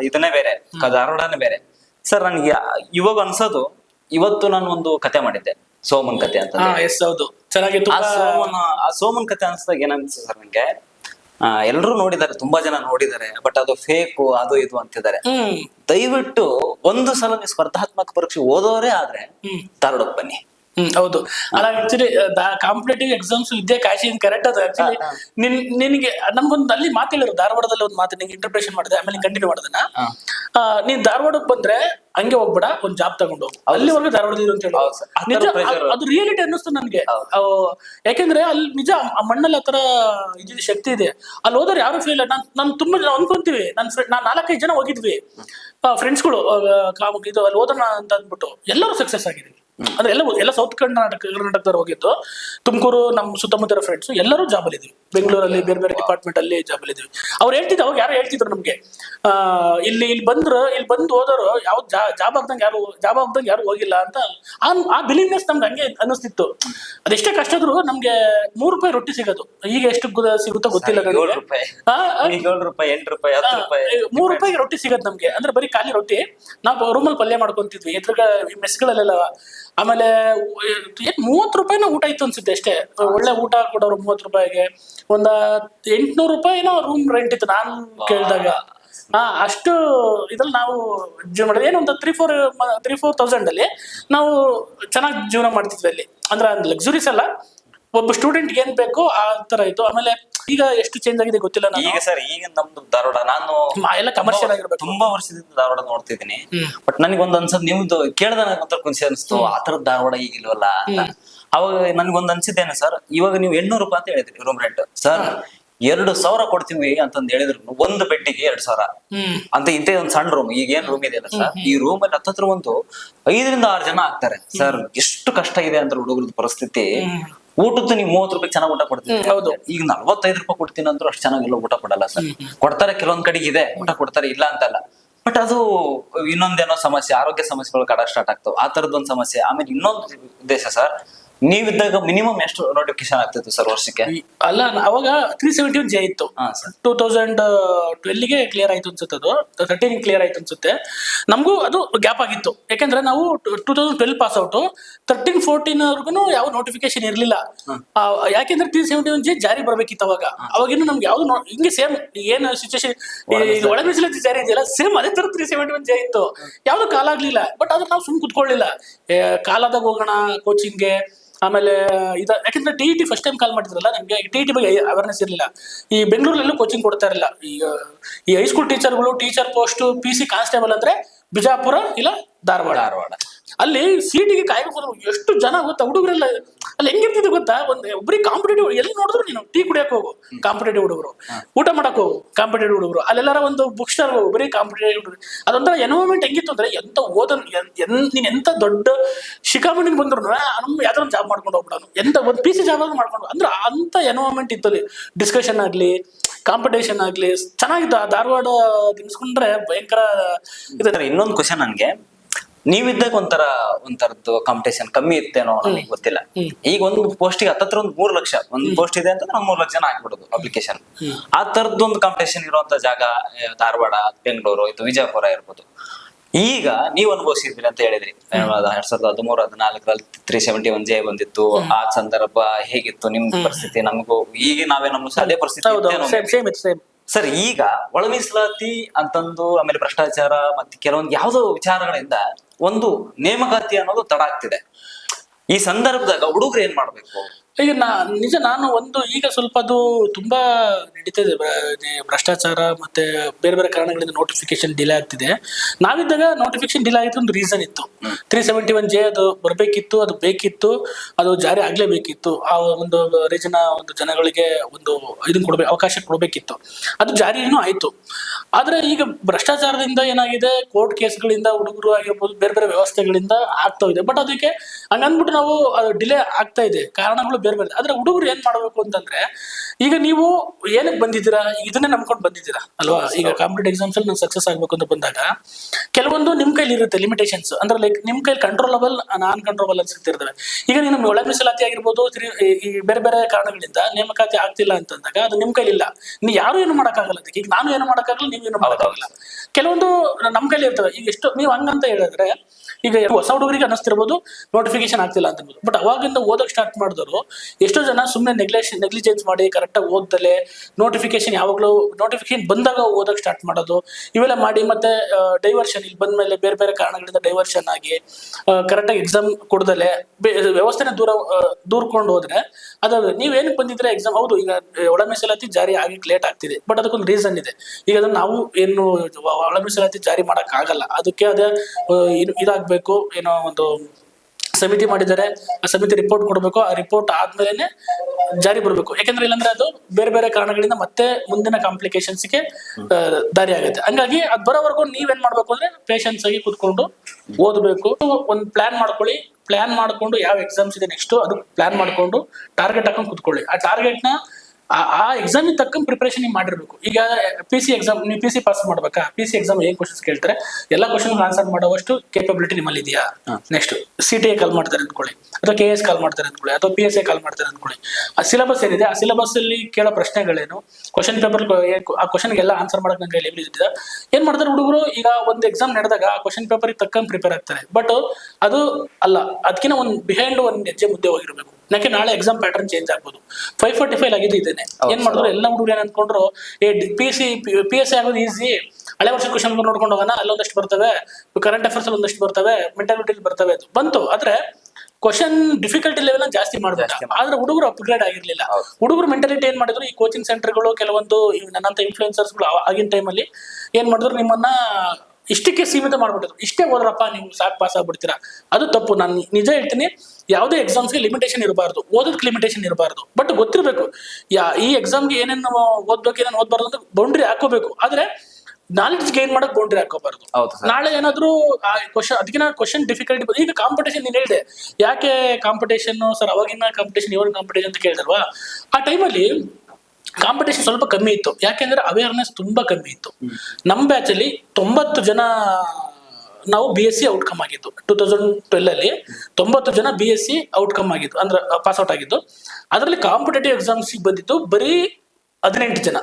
ಇದನ್ನೇ ಬೇರೆ ಧಾರವಾಡನೇ ಬೇರೆ. ಸರ್ ನನಗೆ ಇವಾಗ ಅನ್ಸೋದು ಇವತ್ತು ನಾನು ಒಂದು ಕತೆ ಮಾಡಿದ್ದೆ. ಸೋಮನ್ ಕತೆ ಅಂತ ಎಸ್ ಹೌದು. ಚೆನ್ನಾಗಿತ್ತು ಆ ಸೋಮನ್ ಆ ಸೋಮನ್ ಕತೆ ಅನ್ಸ್ದಾಗ ಏನನ್ಸುತ್ತೆ ಸರ್ ನಂಗೆ ಎಲ್ಲರೂ ನೋಡಿದ್ದಾರೆ ತುಂಬಾ ಜನ ನೋಡಿದ್ದಾರೆ ಬಟ್ ಅದು ಫೇಕು ಅದು ಇದು ಅಂತಿದ್ದಾರೆ. ದಯವಿಟ್ಟು ಒಂದು ಸಲ ನೀವು ಸ್ಪರ್ಧಾತ್ಮಕ ಪರೀಕ್ಷೆ ಓದೋರೇ ಆದ್ರೆ ಹ್ಮ್. ಬನ್ನಿ. ಹ್ಮ್ ಹೌದು. ಅಲ್ಲ ಆಕ್ಚುಲಿ ಕಾಂಪಿಟೇಟಿವ್ ಎಕ್ಸಾಮ್ಸ್ ವಿದ್ಯೆ ಕಾಶಿ ಕರೆಕ್ಟ್ ಅದು ಆಕ್ಚುಲಿ ನಿನ್ ನಿನಗೆ ನಮ್ಗೊಂದು ಅಲ್ಲಿ ಮಾತು ಧಾರವಾಡದಲ್ಲಿ ಒಂದು ಮಾತು ನಿಂಗೆ ಇಂಟರ್ಪ್ರೇಷನ್ ಮಾಡಿದೆ ಆಮೇಲೆ ಕಂಟಿನ್ಯೂ. ಆ, ನೀನ್ ಧಾರವಾಡಕ್ಕೆ ಬಂದ್ರೆ ಹಂಗೆ ಹೋಗ್ಬೇಡ ಒಂದ್ ಜಾಬ್ ತಗೊಂಡು ಹೋಗು. ಅಲ್ಲಿವರೆಗೂ ಧಾರವಾಡದ ಅಂತ ಹೇಳಿ ನಿಜ ಅದು- ರಿಯಾಲಿಟಿ ಅನ್ನಿಸ್ತು ನನ್ಗೆ. ಯಾಕೆಂದ್ರೆ ಅಲ್ಲಿ ನಿಜ ಆ ಮಣ್ಣಲ್ಲಿ ಆತರ ಇದು ಶಕ್ತಿ ಇದೆ. ಅಲ್ಲಿ ಹೋದ್ರೆ ಯಾರು ಫೀಲ್ ನಾನ್ ನಾನು ತುಂಬಾ ಜನ ಅನ್ಕೊಂತೀವಿ. ಫ್ರೆಂಡ್ ನಾನ್ ನಾಲ್ಕೈದು ಜನ ಹೋಗಿದ್ವಿ. ಫ್ರೆಂಡ್ಸ್ಗಳು ಇದು ಅಲ್ಲಿ ಹೋದ್ರ ಅಂತ ಅಂದ್ಬಿಟ್ಟು ಎಲ್ಲರೂ ಸಕ್ಸಸ್ ಆಗಿದ್ವಿ ಅಂದ್ರೆ ಎಲ್ಲ ಎಲ್ಲ ಸೌತ್ ಕರ್ನಾಟಕ ಕರ್ನಾಟಕದವ್ರು ಹೋಗಿದ್ದು. ತುಮಕೂರು ನಮ್ಮ ಸುತ್ತಮುತ್ತ ಫ್ರೆಂಡ್ಸ್ ಎಲ್ಲರೂ ಜಾಬ್ ಅಲ್ಲಿ ಇದ್ವಿ. ಬೆಂಗಳೂರಲ್ಲಿ ಬೇರೆ ಬೇರೆ ಡಿಪಾರ್ಟ್ಮೆಂಟ್ ಅಲ್ಲಿ ಜಾಬ್ ಅಲ್ಲಿ ಇದ್ವಿ. ಅವ್ರು ಹೇಳ್ತಿದ್ದ ಅವಾಗ ಯಾರು ಹೇಳ್ತಿದ್ರು ನಮ್ಗೆ ಇಲ್ಲಿ ಇಲ್ಲಿ ಬಂದ್ರು ಇಲ್ಲಿ ಬಂದು ಹೋದವರು ಯಾವ ಜಾಬ್ ಆಗ್ದಂಗೆ ಯಾರು ಜಾಬ್ ಆಗ್ದಂಗೆ ಯಾರು ಹೋಗಿಲ್ಲ ಅಂತ ಆ ಬಿಲಿಂಗ್ನೆಸ್ ನಮ್ಗೆ ಹಂಗೆ ಅನ್ನಿಸ್ತಿತ್ತು. ಅದೆಷ್ಟೇ ಕಷ್ಟ ಆದ್ರೂ ನಮ್ಗೆ ಮೂರು ರೂಪಾಯಿ ರೊಟ್ಟಿ ಸಿಗೋದು. ಈಗ ಎಷ್ಟು ಸಿಗುತ್ತೋ ಗೊತ್ತಿಲ್ಲ ನನಗೆ. ರೂಪಾಯಿ. ರೊಟ್ಟಿ ಸಿಗೋದು ನಮ್ಗೆ. ಅಂದ್ರೆ ಬರೀ ಖಾಲಿ ರೊಟ್ಟಿ. ನಾವು ರೂಮಲ್ಲಿ ಪಲ್ಯ ಮಾಡ್ಕೊಂತಿದ್ವಿ. ಎದುರುಗ ಮೆಸ್ಗಳಲ್ಲೆಲ್ಲ ಆಮೇಲೆ ಏನ್ ಮೂವತ್ತು ರೂಪಾಯಿನ ಊಟ ಇತ್ತು ಅನ್ಸುತ್ತೆ ಅಷ್ಟೇ. ಒಳ್ಳೆ ಊಟ ಕೊಡೋರು ಮೂವತ್ತು ರೂಪಾಯಿಗೆ. ಒಂದ ಎಂಟ್ನೂರು ರೂಪಾಯಿನ ರೂಮ್ ರೆಂಟ್ ಇತ್ತು ನಾನು ಕೇಳಿದಾಗ. ಹಾ, ಅಷ್ಟು ಇದ್ರಲ್ಲಿ ನಾವು ಜೀವನ ಮಾಡಿದ್ವಿ. ಒಂದು three four three four thousand ಅಲ್ಲಿ ನಾವು ಚೆನ್ನಾಗಿ ಜೀವನ ಮಾಡ್ತಿದ್ವಿ ಅಲ್ಲಿ. ಅಂದ್ರೆ ಲಕ್ಸುರೀಸ್ ಅಲ್ಲ. ಒಬ್ಬ ಸ್ಟೂಡೆಂಟ್ ಏನ್ ಬೇಕೋ ಆ ತರ ಇತ್ತು. ಆಮೇಲೆ ಈಗ ಎಷ್ಟು ಚೇಂಜ್ ಆಗಿದೆ ಗೊತ್ತಿಲ್ಲ ನಾನು. ಈಗ ಸರ್ ಈಗ ನಮ್ದು ಧಾರವಾಡ ನಾನು ಎಲ್ಲಾ ಎಲ್ಲ ಕಮರ್ಷಿಯಲ್ ಆಗಿರ್ಬೇಕು. ತುಂಬಾ ವರ್ಷದಿಂದ ಧಾರವಾಡ ನೋಡ್ತಿದ್ದೀನಿ. ಬಟ್ ನನಗೊಂದ್ ಅನ್ಸದ್ ನಿಮ್ದು ಕೇಳ್ದ ನನಗೆ ಒಂಥರ ಖುಷಿ ಅನ್ಸ್ತು ಆ ತರದ ಧಾರವಾಡ ಈಗಿಲ್ವಲ್ಲ ಅಂತ. ಅವಾಗ ನನ್ಗೊಂದ್ ಅನ್ಸಿದ್ದೇನೆ ಸರ್ ಇವಾಗ ನೀವು ಎಂಟ್ನೂರು ರೂಪಾಯಿ ಅಂತ ಹೇಳಿದ್ರಿ ರೂಮ್ ರೆಂಟ್ ಸರ್ ಎರಡು ಸಾವಿರ ಕೊಡ್ತೀವಿ ಅಂತಂದ್ ಹೇಳಿದ್ರು ಒಂದು ಬೆಡ್ಡಿಗೆ ಎರಡ್ ಸಾವಿರ. ಹ್ಮ್. ಅಂತ ಇಂತೆ ಒಂದ್ ಸಣ್ಣ ರೂಮ್ ಈಗ ಏನ್ ರೂಮ್ ಇದೆಯಲ್ಲ ಸರ್? ಈ ರೂಮ್ ಅಲ್ಲಿ ಹತ್ತತ್ರ ಒಂದು ಐದರಿಂದ ಆರು ಜನ ಆಗ್ತಾರೆ. ಸರ್ ಎಷ್ಟು ಕಷ್ಟ ಇದೆ ಅಂತ ಹುಡುಗರದ ಪರಿಸ್ಥಿತಿ. ಊಟದ್ದು ನೀವು ಮೂವತ್ತು ರೂಪಾಯಿ ಚೆನ್ನಾಗಿ ಊಟ ಕೊಡ್ತೀನಿ ಹೌದು. ಈಗ ನಲ್ವತ್ತೈದು ರೂಪಾಯಿ ಕೊಡ್ತೀನಿ ಅಂದ್ರೂ ಅಷ್ಟು ಚೆನ್ನಾಗಿಲ್ಲ ಊಟ ಕೊಡಲ್ಲ ಸರ್. ಕೊಡ್ತಾರೆ ಕೆಲವೊಂದ್ ಕಡೆಗೆ ಇದೆ ಊಟ ಕೊಡ್ತಾರೆ ಇಲ್ಲ ಅಂತಲ್ಲ. ಬಟ್ ಅದು ಇನ್ನೊಂದೇನೋ ಸಮಸ್ಯೆ ಆರೋಗ್ಯ ಸಮಸ್ಯೆಗಳು ಕಾಡ ಸ್ಟಾರ್ಟ್ ಆಗ್ತವೆ. ಆ ತರದೊಂದು ಸಮಸ್ಯೆ. ಆಮೇಲೆ ಇನ್ನೊಂದು ಉದ್ದೇಶ ಸರ್ ನೀವಿದ್ದಾಗ ಮಿನಿಮಮ್ ಎಷ್ಟು ನೋಟಿಫಿಕೇಶನ್ ಆಗ್ತಿತ್ತು ಸರ್ ವರ್ಷಕ್ಕೆ? ಅಲ್ಲ ಅವಾಗ ತ್ರೀ ಸೆವೆಂಟಿ ಒನ್ ಜೆ ಇತ್ತು. ಟೂ ತೌಸಂಡ್ ಟ್ವೆಲ್ಗೆ ಕ್ಲಿಯರ್ ಆಯ್ತು ಅನ್ಸುತ್ತೆ ಅದು. ತರ್ಟೀನ್ ಕ್ಲಿಯರ್ ಆಯ್ತು ಅನ್ಸುತ್ತೆ. ನಮಗೂ ಅದು ಗ್ಯಾಪ್ ಆಗಿತ್ತು. ಯಾಕಂದ್ರೆ ನಾವು two thousand twelve pass out thirteen fourteen ಅವ್ರಿಗೂ ಯಾವ ನೋಟಿಫಿಕೇಶನ್ ಇರಲಿಲ್ಲ. ಯಾಕೆಂದ್ರೆ ತ್ರೀ ಸೆವೆಂಟಿ ಒನ್ ಜೆ ಜಾರಿ ಬರಬೇಕಿತ್ತು ಅವಾಗ. ಅವಾಗಿನ್ನು ನಮ್ಗೆ ಯಾವ್ದು ಹಿಂಗೆ ಸೇಮ್ ಏನು ಸಿಚುವೇಶನ್ ಒಳ ಮೀಸಲಾತಿ ಜಾರಿ ಇದೆಯಲ್ಲ ಸೇಮ್ ಅದೇ ತರ ತ್ರೀ ಸೆವೆಂಟಿ ಒನ್ ಜೆ ಇತ್ತು. ಯಾವ್ದು ಕಾಲ ಆಗ್ಲಿಲ್ಲ. ಬಟ್ ಅದ್ರ ನಾವು ಸುಮ್ಮನೆ ಕುತ್ಕೊಳ್ಳಿಲ್ಲ. ಕಾಲಾದಾಗ ಹೋಗೋಣ ಕೋಚಿಂಗ್ಗೆ ಆಮೇಲೆ ಇದ, ಯಾಕಂದ್ರೆ T T first time call ಮಾಡಿದ್ರಲ್ಲ ನಮಗೆ ಟಿ ಟಿ ಬಗ್ಗೆ ಅವೇರ್ನೆಸ್ ಇರಲಿಲ್ಲ. ಈ ಬೆಂಗಳೂರಲ್ಲೂ ಕೋಚಿಂಗ್ ಕೊಡ್ತಾ ಇರಲಿಲ್ಲ. ಈಗ ಈ high school ಟೀಚರ್ಗಳು teacher post P C constable ಅಂದ್ರೆ ಬಿಜಾಪುರ ಇಲ್ಲ ಧಾರವಾಡ? ಧಾರವಾಡ. ಅಲ್ಲಿ ಸೀಟಿಗೆ ಕಾಯ್ಕೊಂಡು ಎಷ್ಟು ಜನ ಗೊತ್ತಾ? ಹುಡುಗರೆಲ್ಲ ಅಲ್ಲಿ ಹೆಂಗಿರ್ತಿದ್ದು ಗೊತ್ತಾ? ಒಂದು ಬರೀ ಕಾಂಪಿಟೇಟಿವ್ ಎಲ್ಲಿ ನೋಡಿದ್ರು ನೀನು ಟೀ ಕುಡಿಯಕ್ ಹೋಗು ಕಾಂಪಿಟೇಟಿವ್ ಹುಡುಗರು. ಊಟ ಮಾಡಕ್ ಹೋಗು ಕಾಂಪಿಟೇಟಿವ್ ಹುಡುಗರು. ಅಲ್ಲೆಲ್ಲಾರ ಒಂದು ಬುಕ್ ಸ್ಟಾರ್ ಹೋಗು ಬರೀ ಕಾಂಪಿಟೇಟಿವ್ ಹುಡುಗರು. ಅದೊಂಥರ ಎನ್ವೈರ್ಮೆಂಟ್ ಹೆಂಗಿತ್ತು ಅಂದ್ರೆ ಎಂತ ಓದನ್ ನೀನ್ ಎಂತ ದೊಡ್ಡ ಶಿಕಾಮಣಿಗೆ ಬಂದ್ರು ನಮ್ ಯಾವ್ದಾರ ಒಂದು ಜಾಬ್ ಮಾಡ್ಕೊಂಡು ಹೋಗ್ಬಿಡೋನು. ಎಂತ ಒಂದು ಪಿ ಸಿ ಜಾಬ್ ಮಾಡ್ಕೊಂಡು ಅಂದ್ರೆ ಅಂತ ಎನ್ವೈರ್ಮೆಂಟ್ ಇತ್ತು ಅಲ್ಲಿ. ಡಿಸ್ಕಷನ್ ಆಗ್ಲಿ ಕಾಂಪಿಟೇಷನ್ ಆಗ್ಲಿ ಚೆನ್ನಾಗಿತ್ತು. ಆ ಧಾರವಾಡ ತಿನ್ಸ್ಕೊಂಡ್ರೆ ಭಯಂಕರ ಇನ್ನೊಂದು ಕ್ವಶನ್ ನನ್ಗೆ. ನೀವಿದ್ದಾಗ ಒಂಥರ ಒಂಥರದ್ದು ಕಾಂಪಿಟೇಷನ್ ಕಮ್ಮಿ ಇತ್ತೇನೋ ನನಗೆ ಗೊತ್ತಿಲ್ಲ. ಈಗ ಒಂದು ಪೋಸ್ಟಿಗೆ ಹತ್ತತ್ರ ಒಂದು ಮೂರು ಲಕ್ಷ ಒಂದು ಪೋಸ್ಟ್ ಇದೆ ಅಂತಂದ್ರೆ ನಾವು ಮೂರು ಲಕ್ಷ ಜನ ಹಾಕ್ಬಿಡೋದು ಅಪ್ಲಿಕೇಶನ್ ಆ ತರದ್ದು ಒಂದು ಕಾಂಪಿಟೇಷನ್ ಇರುವಂತ ಜಾಗ ಧಾರವಾಡ ಬೆಂಗಳೂರು ಇದು ವಿಜಯಪುರ ಇರ್ಬೋದು. ಈಗ ನೀವು ಅನುಭವಿಸಿದ್ರಿ ಅಂತ ಹೇಳಿದ್ರಿ. ಎರಡ್ ಸಾವಿರದ ಹದಿಮೂರು ಹದಿನಾಲ್ಕರಲ್ಲಿ ತ್ರೀ ಸೆವೆಂಟಿ ಒನ್ ಜೆ ಬಂದಿತ್ತು. ಆ ಸಂದರ್ಭ ಹೇಗಿತ್ತು ನಿಮ್ ಪರಿಸ್ಥಿತಿ? ನಮಗೂ ಈಗ ನಾವೇ ನಮ್ಮ ಅದೇ ಪರಿಸ್ಥಿತಿ ಸರ್ ಈಗ ಒಳ ಮೀಸಲಾತಿ ಅಂತಂದು ಆಮೇಲೆ ಭ್ರಷ್ಟಾಚಾರ ಮತ್ತೆ ಕೆಲವೊಂದು ಯಾವ್ದೋ ವಿಚಾರಗಳಿಂದ ಒಂದು ನೇಮಕಾತಿ ಅನ್ನೋದು ತಡ ಆಗ್ತಿದೆ. ಈ ಸಂದರ್ಭದಾಗ ಹುಡುಗರು ಏನ್ ಮಾಡ್ಬೇಕು? ಈಗ ನಾ ನಿಜ ನಾನು ಒಂದು ಈಗ ಸ್ವಲ್ಪ ಅದು ತುಂಬಾ ನಡೀತಾ ಇದೆ ಭ್ರ- ಭ್ರಷ್ಟಾಚಾರ ಮತ್ತೆ ಬೇರೆ ಬೇರೆ ಕಾರಣಗಳಿಂದ ನೋಟಿಫಿಕೇಶನ್ ಡಿಲೇ ಆಗ್ತಿದೆ. ನಾವಿದ್ದಾಗ ನೋಟಿಫಿಕೇಶನ್ ಡಿಲೇ ಆಗಿತ್ತು ಒಂದು ರೀಸನ್ ಇತ್ತು. ತ್ರೀ ಸೆವೆಂಟಿ ಒನ್ ಜೆ ಅದು ಬರಬೇಕಿತ್ತು ಅದು ಬೇಕಿತ್ತು ಅದು ಜಾರಿ ಆಗ್ಲೇಬೇಕಿತ್ತು. ಆ ಒಂದು ರೀಜನ ಒಂದು ಜನಗಳಿಗೆ ಒಂದು ಇದನ್ನು ಕೊಡ್ಬೇಕು ಅವಕಾಶ ಕೊಡಬೇಕಿತ್ತು. ಅದು ಜಾರಿನೂ ಆಯಿತು. ಆದರೆ ಈಗ ಭ್ರಷ್ಟಾಚಾರದಿಂದ ಏನಾಗಿದೆ ಕೋರ್ಟ್ ಕೇಸ್ಗಳಿಂದ ಹುಡುಗರು ಆಗಿರ್ಬೋದು ಬೇರೆ ಬೇರೆ ವ್ಯವಸ್ಥೆಗಳಿಂದ ಆಗ್ತಾ ಇದೆ. ಬಟ್ ಅದಕ್ಕೆ ಹಂಗಂದ್ಬಿಟ್ಟು ನಾವು ಡಿಲೇ ಆಗ್ತಾ ಇದೆ. ಕಾರಣಗಳು ಬೇರೆ ಬೇರೆ. ಆದ್ರೆ ಹುಡುಗರು ಏನ್ ಮಾಡ್ಬೇಕು ಅಂತಂದ್ರೆ ಈಗ ನೀವು ಏನಕ್ಕೆ ಬಂದಿದ್ದೀರಾ? ಇದನ್ನೇ ನಂಬ್ಕೊಂಡು ಬಂದಿದ್ದೀರಾ? ಅಲ್ವಾ? ಈಗ ಕಾಂಪಿಟೇಟಿವ್ ಎಕ್ಸಾಮ್ಸ್ ಅಲ್ಲಿ ನಾವು ಸಕ್ಸಸ್ ಆಗ್ಬೇಕು ಅಂತ ಬಂದಾಗ ಕೆಲವೊಂದು ನಿಮ್ ಕೈಲಿ ಇರುತ್ತೆ ಲಿಮಿಟೇಷನ್ಸ್ ಅಂದ್ರೆ ಲೈಕ್ ನಿಮ್ ಕೈಲಿ ಕಂಟ್ರೋಲಬಲ್ ನಾನ್ ಕಂಟ್ರೋಲಬಲ್ ಅನ್ಸಿರ್ತಿರ್ತವೆ ಈಗ ನೀವು ಒಳ ಮೀಸಲಾತಿ ಆಗಿರ್ಬೋದು ಈ- ಬೇರೆ ಬೇರೆ ಕಾರಣಗಳಿಂದ ನೇಮಕಾತಿ ಆಗ್ತಿಲ್ಲ ಅಂತಂದಾಗ ಅದು ನಿಮ್ ಕೈಲಿಲ್ಲ ನೀವು ಯಾರು ಏನು ಮಾಡೋಕ್ಕಾಗಲ್ಲ ಅದಕ್ಕೆ. ಈಗ ನಾನು ಏನು ಮಾಡೋಕ್ಕಾಗಲ್ಲ ನೀವು ಏನು ಮಾಡೋಕ್ಕಾಗಲ್ಲ. ಕೆಲವೊಂದು ನಮ್ ಕೈಲಿ ಇರ್ತವೆ. ಈಗ ಎಷ್ಟು ನೀವು ಹಂಗಂತ ಹೇಳಿದ್ರೆ ಈಗ ಹೊಸ ಹುಡುಗರಿಗೆ ಅನ್ನಿಸ್ತಿರ್ಬೋದು ನೋಟಿಫಿಕೇಶನ್ ಆಗ್ತಿಲ್ಲ ಅಂತ ಬಟ್ ಅವಾಗಿಂದ ಓದಕ್ಕೆ ಸ್ಟಾರ್ಟ್ ಮಾಡಿದವರು ಎಷ್ಟೋ ಜನ ಸುಮ್ಮನೆ ನೆಗ್ಲೆಷ್ ನೆಗ್ಲಿಜೆನ್ಸ್ ಮಾಡಿ ಕರೆಕ್ಟಾಗಿ ಓದ್ದಲೆ ನೋಟಿಫಿಕೇಶನ್ ಯಾವಾಗಲೂ ನೋಟಿಫಿಕೇಶನ್ ಬಂದಾಗ ಓದಕ್ ಸ್ಟಾರ್ಟ್ ಮಾಡೋದು. ಇವೆಲ್ಲ ಮಾಡಿ ಮತ್ತೆ ಡೈವರ್ಷನ್ ಇಲ್ಲಿ ಬಂದ ಮೇಲೆ ಬೇರೆ ಬೇರೆ ಕಾರಣಗಳಿಂದ ಡೈವರ್ಷನ್ ಆಗಿ ಕರೆಕ್ಟಾಗಿ ಎಕ್ಸಾಮ್ ಕೊಡ್ದಲೆ ವ್ಯವಸ್ಥೆನ ದೂರ ದೂರ್ಕೊಂಡು ಹೋದ್ರೆ ಅದಾದ್ರೆ ನೀವೇನು ಬಂದಿದ್ರೆ ಎಕ್ಸಾಮ್ ಹೌದು ಈಗ ಒಳ ಮೀಸಲಾತಿ ಜಾರಿ ಆಗಿ ಲೇಟ್ ಆಗ್ತಿದೆ. ಬಟ್ ಅದಕ್ಕೊಂದು ರೀಸನ್ ಇದೆ. ಈಗ ಅದನ್ನ ನಾವು ಏನು ಒಳ ಮೀಸಲಾತಿ ಜಾರಿ ಮಾಡಕ್ ಆಗಲ್ಲ ಅದಕ್ಕೆ ಅದೇ ಆ, ಇದಾಗ್ಬೇಕು ಏನೋ ಒಂದು ಸಮಿತಿ ಮಾಡಿದ್ದಾರೆ, ಆ ಸಮಿತಿ ರಿಪೋರ್ಟ್ ಕೊಡಬೇಕು, ಆ ರಿಪೋರ್ಟ್ ಆದ್ಮೇಲೆ ಜಾರಿ ಬರಬೇಕು. ಯಾಕಂದ್ರೆ ಇಲ್ಲಾಂದ್ರೆ ಅದು ಬೇರೆ ಬೇರೆ ಕಾರಣಗಳಿಂದ ಮತ್ತೆ ಮುಂದಿನ ಕಾಂಪ್ಲಿಕೇಶನ್ಸ್ಗೆ ದಾರಿ ಆಗುತ್ತೆ. ಹಂಗಾಗಿ ಅದ್ ಬರೋವರೆಗೂ ನೀವೇನ್ ಮಾಡ್ಬೇಕು ಅಂದ್ರೆ ಪೇಷನ್ಸ್ ಆಗಿ ಕುತ್ಕೊಂಡು ಓದಬೇಕು. ಒಂದು ಪ್ಲಾನ್ ಮಾಡ್ಕೊಳ್ಳಿ. ಪ್ಲಾನ್ ಮಾಡ್ಕೊಂಡು ಯಾವ ಎಕ್ಸಾಮ್ಸ್ ಇದೆ ನೆಕ್ಸ್ಟ್ ಅದು ಪ್ಲಾನ್ ಮಾಡ್ಕೊಂಡು ಟಾರ್ಗೆಟ್ ಹಾಕೊಂಡು ಕುತ್ಕೊಳ್ಳಿ. ಆ ಟಾರ್ಗೆಟ್ನ ಆ- ಎಕ್ಸಾಮಿಗೆ ತಕ್ಕಂಗೆ ಪ್ರಿಪರೇಷನ್ ನೀವು ಮಾಡಿರ್ಬೇಕು. ಈಗ ಪಿ ಸಿ ಎಕ್ಸಾಮ್ ನೀವು ಪಿ ಸಿ ಪಾಸ್ ಮಾಡ್ಬೇಕಾ? ಪಿ ಸಿ ಎಕ್ಸಾಮ್ ಏನ್ ಕ್ವಶನ್ಸ್ ಕೇಳ್ತಾರೆ? ಎಲ್ಲ ಕ್ವಶನ್ ಆನ್ಸರ್ ಮಾಡುವಷ್ಟು ಕೇಪಬಿಲಿಟಿ ನಿಮ್ಮಲ್ಲಿ ಇದೆಯಾ next C T A call ಮಾಡ್ತಾರೆ ಅಂದ್ಕೊಳ್ಳಿ. ಅಥವಾ ಕೆ ಎಸ್ ಕಾಲ್ ಮಾಡ್ತಾರೆ ಅಂದ್ಕೊಳ್ಳಿ. ಅಥವಾ ಪಿ ಎಸ್ ಎ ಕಾಲ್ ಮಾಡ್ತಾರೆ ಅಂದ್ಕೊಳ್ಳಿ. ಆ ಸಿಲೆಬಸ್ ಏನಿದೆ? ಆ ಸಿಲೆಬಸ್ ಅಲ್ಲಿ ಕೇಳೋ ಪ್ರಶ್ನೆಗಳೇನು? ಕ್ವಶನ್ ಪೇಪರ್ ಆ ಕ್ವಶನ್ಗೆಲ್ಲ ಆನ್ಸರ್ ಮಾಡಕ್ ನಂಗೆ ಎಬಿಲಿಟಿ ಇದೆ ಏನ್ ಮಾಡ್ತಾರೆ ಹುಡುಗರು? ಈಗ ಒಂದು ಎಕ್ಸಾಮ್ ನಡೆದಾಗ ಆ ಕ್ವಶನ್ ಪೇಪರ್ ತಕ್ಕಂಗೆ ಪ್ರಿಪೇರ್ ಆಗ್ತಾರೆ. ಬಟ್ ಅದು ಅಲ್ಲ. ಅದಕ್ಕಿಂತ ಒಂದು ಬಿಹೈಂಡ್ ಒಂದು ಹೆಜ್ಜೆ ಮುದ್ದೆ ಹೋಗಿರ್ಬೇಕು. ಯಾಕೆ ನಾಳೆ ಎಕ್ಸಾಮ್ ಪ್ಯಾಟರ್ನ್ ಚೇಂಜ್ ಆಗ್ಬೋದು. ಫೈವ್ ಫೋರ್ಟಿ ಫೈವ್ ಆಗಿದ್ದು ಇದ್ದೇನೆ ಏನ್ ಮಾಡಿದ್ರು ಎಲ್ಲ ಹುಡುಗರು ಏನ್ ಅನ್ಕೊಂಡ್ರು ಏ P C P S C ಆಗೋದು ಈಸಿ ಹಳೆ ವರ್ಷ ಕ್ವಶನ್ ನೋಡ್ಕೊಂಡು ಹೋಗೋಣ ಅಲ್ಲೊಂದಷ್ಟು ಬರ್ತವೆ ಕರೆಂಟ್ ಅಫೇರ್ಸ್ ಅಲ್ಲಿ ಒಂದಷ್ಟು ಬರ್ತವೆ ಮೆಂಟಾಲಿಟಿ ಬರ್ತವೆ ಅದು ಬಂತು. ಆದ್ರೆ ಕ್ವಶನ್ ಡಿಫಿಕಲ್ಟಿ ಲೆವೆಲ್ ಜಾಸ್ತಿ ಮಾಡಿದ್ರೆ ಆದ್ರೆ ಹುಡುಗರು ಅಪ್ಗ್ರೇಡ್ ಆಗಿರ್ಲಿಲ್ಲ. ಹುಡುಗರು ಮೆಂಟಾಲಿಟಿ ಏನ್ ಮಾಡಿದ್ರು ಈ ಕೋಚಿಂಗ್ ಸೆಂಟರ್ಗಳು ಕೆಲವೊಂದು ನನ್ನಂತ ಇನ್ಫ್ಲೂಯೆನ್ಸರ್ಸ್ಗಳು ಆಗಿನ ಟೈಮಲ್ಲಿ ಏನ್ ಮಾಡಿದ್ರು ನಿಮ್ಮನ್ನ ಇಷ್ಟಕ್ಕೆ ಸೀಮಿತ ಮಾಡ್ಬಿಟ್ಟಿದ್ರು. ಇಷ್ಟೇ ಓದ್ರಪ್ಪ ನೀವು ಸಾಕು ಪಾಸ್ ಆಗ್ಬಿಡ್ತೀರಾ. ಅದು ತಪ್ಪು. ನಾನು ನಿಜ ಹೇಳ್ತೀನಿ ಯಾವುದೇ ಎಕ್ಸಾಮ್ಸ್ಗೆ ಲಿಮಿಟೇಷನ್ ಇರಬಾರ್ದು. ಓದೋದಕ್ಕೆ ಲಿಮಿಟೇಷನ್ ಇರಬಾರ್ದು. ಬಟ್ ಗೊತ್ತಿರಬೇಕು ಯಾ ಈ ಎಕ್ಸಾಮ್ಗೆ ಏನೇನು ಓದ್ಬೇಕು ಏನೇನು ಓದ್ಬಾರ್ದು ಅಂತ ಬೌಂಡ್ರಿ ಹಾಕೋಬೇಕು. ಆದ್ರೆ ನಾಲೆಡ್ಜ್ ಗೇನ್ ಮಾಡಕ್ ಬೌಂಡ್ರಿ ಹಾಕೋಬಾರ್ದು. ನಾಳೆ ಏನಾದರೂ ಕ್ವಶನ್ ಅದಕ್ಕಿಂತ ಕ್ವಶನ್ ಡಿಫಿಕಲ್ಟಿ ಈಗ ಕಾಂಪಿಟೇಷನ್ ನೀನು ಹೇಳಿದೆ. ಯಾಕೆ ಕಾಂಪಿಟೇಷನ್ ಸರ್ ಅವಾಗಿನ ಕಾಂಪಿಟೇಷನ್ ಇವಾಗ ಕಾಂಪಿಟೇಷನ್ ಅಂತ ಕೇಳಿದಲ್ವಾ? ಆ ಟೈಮಲ್ಲಿ ಕಾಂಪಿಟೇಷನ್ ಸ್ವಲ್ಪ ಕಮ್ಮಿ ಇತ್ತು. ಯಾಕೆಂದ್ರೆ ಅವೇರ್ನೆಸ್ ತುಂಬಾ ಕಮ್ಮಿ ಇತ್ತು. ನಮ್ಮ ಬ್ಯಾಚ್ ಅಲ್ಲಿ ತೊಂಬತ್ತು ಜನ ನಾವು ಬಿ ಎಸ್ ಸಿ ಔಟ್ಕಮ್ ಆಗಿದ್ದು. ಟೂ ತೌಸಂಡ್ ಟ್ವೆಲ್ ಅಲ್ಲಿ ತೊಂಬತ್ತು ಜನ ಬಿ ಎಸ್ ಸಿ ಔಟ್ಕಮ್ ಆಗಿದ್ದು. ಅಂದ್ರೆ ಪಾಸ್ ಔಟ್ ಆಗಿದ್ದು. ಅದರಲ್ಲಿ ಕಾಂಪಿಟೇಟಿವ್ ಎಕ್ಸಾಮ್ಸ್ ಬಂದಿತ್ತು ಬರೀ ಹದಿನೆಂಟು ಜನ.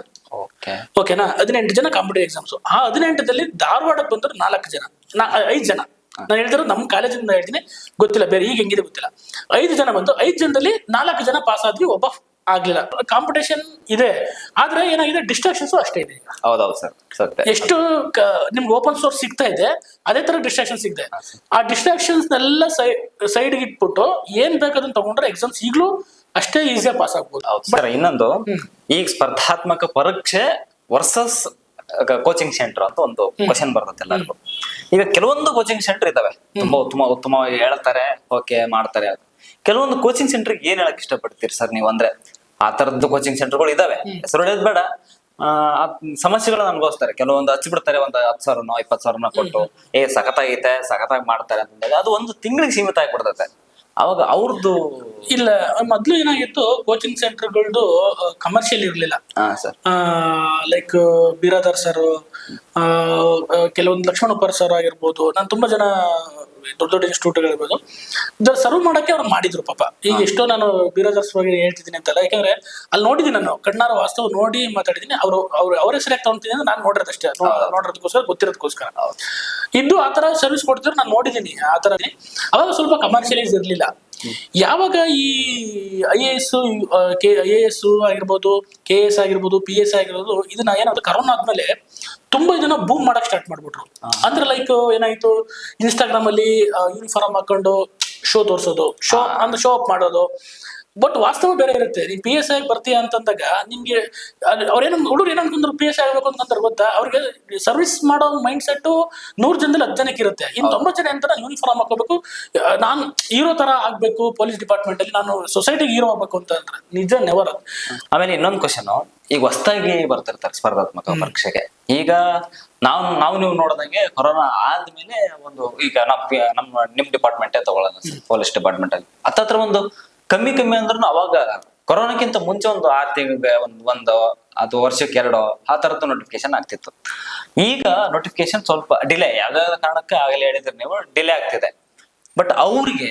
ಓಕೆ ಓಕೆನಾ ಹದಿನೆಂಟು ಜನ ಕಾಂಪಿಟೇಟಿವ್ ಎಕ್ಸಾಮ್ಸ್ ಆ ಹದಿನೆಂಟದಲ್ಲಿ ಧಾರವಾಡಕ್ಕೆ ಬಂದರು ನಾಲ್ಕು ಜನ. ನಾ ಐದು ಜನ. ನಾನು ಹೇಳ್ತಿರೋದು ನಮ್ಮ ಕಾಲೇಜಿಂದ ಹೇಳ್ತೀನಿ. ಗೊತ್ತಿಲ್ಲ ಬೇರೆ ಈಗ ಹೆಂಗಿದೆ ಗೊತ್ತಿಲ್ಲ. ಐದು ಜನ ಬಂದು ಐದು ಜನದಲ್ಲಿ ನಾಲ್ಕು ಜನ ಪಾಸ್ ಆದ್ವಿ. ಒಬ್ಬ ಆಗ್ಲಿಲ್ಲ. ಕಾಂಪಿಟೇಷನ್ ಇದೆ ಆದ್ರೆ ಏನಾಗಿದೆ ಡಿಸ್ಟ್ರಾಕ್ಷನ್ಸ್ ಅಷ್ಟೇ ಇದೆ. ಹೌದೌದು ಸರ್ ಸತ್ಯ. ಎಷ್ಟು ನಿಮ್ಗೆ ಓಪನ್ ಸೋರ್ಸ್ ಸಿಗ್ತಾ ಇದೆ ಅದೇ ತರ ಡಿಸ್ಟ್ರಾಕ್ಷನ್ ಸಿಗ್ತಾ ಇದೆ. ಆ ಡಿಸ್ಟ್ರಾಕ್ಷನ್ಸ್ ಎಲ್ಲ ಸೈಡ್ ಇಟ್ಬಿಟ್ಟು ಏನ್ ಬೇಕದನ್ನ ತಗೊಂಡ್ರೆ ಎಕ್ಸಾಮ್ಸ್ ಈಗಲೂ ಅಷ್ಟೇ ಈಸಿಯಾಗಿ ಪಾಸ್ ಆಗ್ಬೋದು. ಹೌದು ಸರ್ ಇನ್ನೊಂದು ಈಗ ಸ್ಪರ್ಧಾತ್ಮಕ ಪರೀಕ್ಷೆ ವರ್ಸಸ್ ಕೋಚಿಂಗ್ ಸೆಂಟರ್ ಅಂತ ಒಂದು ಕ್ವಶನ್ ಬರ್ತದೆ ಎಲ್ಲರಿಗೂ. ಈಗ ಕೆಲವೊಂದು ಕೋಚಿಂಗ್ ಸೆಂಟರ್ ಇದಾವೆ. ತುಂಬಾ ಉತ್ತಮ ಉತ್ತಮವಾಗಿ ಹೇಳ್ತಾರೆ ಓಕೆ ಮಾಡ್ತಾರೆ ಅದು ಕೆಲವೊಂದು ಕೋಚಿಂಗ್ ಸೆಂಟರ್ ಏನ್ ಹೇಳಕ್ ಇಷ್ಟಪಡ್ತೀರಿ ಸರ್ ನೀವು ಅಂದ್ರೆ ಆ ತರದ್ದು ಕೋಚಿಂಗ್ ಸೆಂಟರ್ಗಳು ಇದಾವೆ ಹೆಸರು ಹೇಳೋದು ಬೇಡ. ಸಮಸ್ಯೆಗಳನ್ನ ಅನುಭವಿಸ್ತಾರೆ. ಕೆಲವೊಂದು ಹಚ್ಚಿಬಿಡ್ತಾರೆ ಒಂದು ಹತ್ತು ಸಾವಿರನೋ ಇಪ್ಪತ್ತು ಸಾವಿರನೋ ಕೊಟ್ಟು. ಏ ಸಖತ್ತಾಗೈತೆ ಸಖತ್ತಾಗಿ ಮಾಡ್ತಾರೆ ಅಂತಂದಾಗ ಅದು ಒಂದು ತಿಂಗಳಿಗೆ ಸೀಮಿತ ಆಗಿಬಿಡ್ತೈತೆ. ಅವಾಗ ಅವ್ರದ್ದು ಇಲ್ಲ ಮೊದ್ಲು ಏನಾಗಿತ್ತು ಕೋಚಿಂಗ್ ಸೆಂಟರ್ಗಳದ್ದು ಕಮರ್ಷಿಯಲ್ ಇರ್ಲಿಲ್ಲ. ಲೈಕ್ ಬಿರಾದರ್ ಸರ್ ಕೆಲವೊಂದು ಲಕ್ಷ್ಮಣ ಉಪ್ಪರ್ ಸರ್ ಆಗಿರ್ಬೋದು ನಾನು ತುಂಬಾ ಜನ ದೊಡ್ಡ ದೊಡ್ಡ ಇನ್ಸ್ಟಿಟ್ಯೂಟ್ ಇರ್ಬೋದು ಸರ್ವ್ ಮಾಡಕ್ಕೆ ಅವ್ರು ಮಾಡಿದ್ರು ಪಾಪ. ಈಗ ಎಷ್ಟೋ ನಾನು ಬಿರಾದರ್ಸ್ ಬಗ್ಗೆ ಹೇಳ್ತಿದ್ದೀನಿ ಅಂತಲ್ಲ ಯಾಕಂದ್ರೆ ಅಲ್ಲಿ ನೋಡಿದ್ದೀನಿ ನಾನು ಕಣ್ಣಾರ ವಾಸ್ತವ ನೋಡಿ ಮಾತಾಡಿದೀನಿ ಅವರು ಅವ್ರು ಅವರೇ ಸರಿಯಾಗಿ ತಗೊಂತೀನಿ ಅಂದ್ರೆ ನಾನು ನೋಡಿರೋದಷ್ಟೇ ನೋಡಿರೋದಕ್ಕೋಸ್ಕರ ಗೊತ್ತಿರೋದಕ್ಕೋಸ್ಕರ. ಇದ್ದು ಆ ತರ ಸರ್ವಿಸ್ ಕೊಡ್ತಿದ್ರು ನಾನು ನೋಡಿದ್ದೀನಿ ಆ ತರ ಅವಾಗ ಸ್ವಲ್ಪ ಕಮರ್ಷಿಯಲೈಸ್ ಇರಲಿಲ್ಲ. ಯಾವಾಗ ಈ I A S K I A S ಆಗಿರ್ಬೋದು ಕೆ ಎಸ್ ಆಗಿರ್ಬೋದು ಪಿ ಎಸ್ ಆಗಿರ್ಬೋದು ಇದನ್ನ ಏನಾದ್ರು ಕರೋನಾ ಆದ್ಮೇಲೆ ತುಂಬಾ ಜನ ಬೂಮ್ ಮಾಡಕ್ ಸ್ಟಾರ್ಟ್ ಮಾಡ್ಬಿಟ್ರು. ಅಂದ್ರೆ ಲೈಕ್ ಏನಾಯ್ತು ಇನ್ಸ್ಟಾಗ್ರಾಮ್ ಅಲ್ಲಿ ಯೂನಿಫಾರ್ಮ್ ಹಾಕೊಂಡು ಶೋ ತೋರ್ಸೋದು ಶೋ ಅಂದ್ರೆ ಶೋ ಅಪ್ ಮಾಡೋದು ಬಟ್ ವಾಸ್ತವ ಬೇರೆ ಇರುತ್ತೆ. ನೀನ್ ಪಿ ಎಸ್ ಐ ಬರ್ತೀಯ ಅಂತಂದಾಗ ನಿಮ್ಗೆ ಅವ್ರೇನು ಹುಡುಗರು ಏನಂತ ಅನ್ಕೊಂಡ್ರು ಪಿ ಎಸ್ ಐ ಆಗ್ಬೇಕು ಅಂತಂದ್ರೆ ಗೊತ್ತಾ? ಅವ್ರಿಗೆ ಸರ್ವಿಸ್ ಮಾಡೋ ಮೈಂಡ್ ಸೆಟ್ಟು ನೂರು ಜನದಲ್ಲಿ ಹತ್ತು ಜನಕ್ಕೆ ಇರುತ್ತೆ. ಇನ್ನು ತೊಂಬತ್ತು ಜನ ಅಂತ ಯೂನಿಫಾರ್ಮ್ ಹಾಕೋಬೇಕು ನಾನು ಹೀರೋ ತರ ಆಗ್ಬೇಕು ಪೊಲೀಸ್ ಡಿಪಾರ್ಟ್ಮೆಂಟ್ ಅಲ್ಲಿ ನಾನು ಸೊಸೈಟಿಗೆ ಹೀರೋ ಆಗ್ಬೇಕು ಅಂತ ಅಂದ್ರೆ ನಿಜ ನೆವರ್ ಆಮೇಲೆ ಇನ್ನೊಂದು ಕ್ವಶನ್ ಈಗ ಹೊಸದಾಗಿ ಬರ್ತಿರ್ತಾರೆ ಸ್ಪರ್ಧಾತ್ಮಕ ಪರೀಕ್ಷೆಗೆ. ಈಗ ನಾವು ನಾವು ನೀವು ನೋಡಿದಂಗೆ ಕೊರೋನಾ ಆದ್ಮೇಲೆ ಒಂದು ಈಗ ನಮ್ಮ ನಮ್ಮ ನಿಮ್ ಡಿಪಾರ್ಟ್ಮೆಂಟೇ ತಗೊಳ್ಳೋಣ ಪೊಲೀಸ್ ಡಿಪಾರ್ಟ್ಮೆಂಟ್ ಅಲ್ಲಿ. ಹತ್ತತ್ರ ಒಂದು ಕಮ್ಮಿ ಕಮ್ಮಿ ಅಂದ್ರೂ ಅವಾಗ ಕೊರೋನಾಕ್ಕಿಂತ ಮುಂಚೆ ಒಂದು ಆರು ತಿಂಗಳಿಗೆ ಒಂದು ಒಂದು ಅದು ವರ್ಷಕ್ಕೆ ಎರಡು ಆ ತರದ್ದು ನೋಟಿಫಿಕೇಶನ್ ಆಗ್ತಿತ್ತು. ಈಗ ನೋಟಿಫಿಕೇಶನ್ ಸ್ವಲ್ಪ ಡಿಲೇ ಯಾವ್ದಾದ ಕಾರಣಕ್ಕೆ ಆಗಲೇ ಹೇಳಿದ್ರೆ ನೀವು ಡಿಲೇ ಆಗ್ತಿದೆ. ಬಟ್ ಅವ್ರಿಗೆ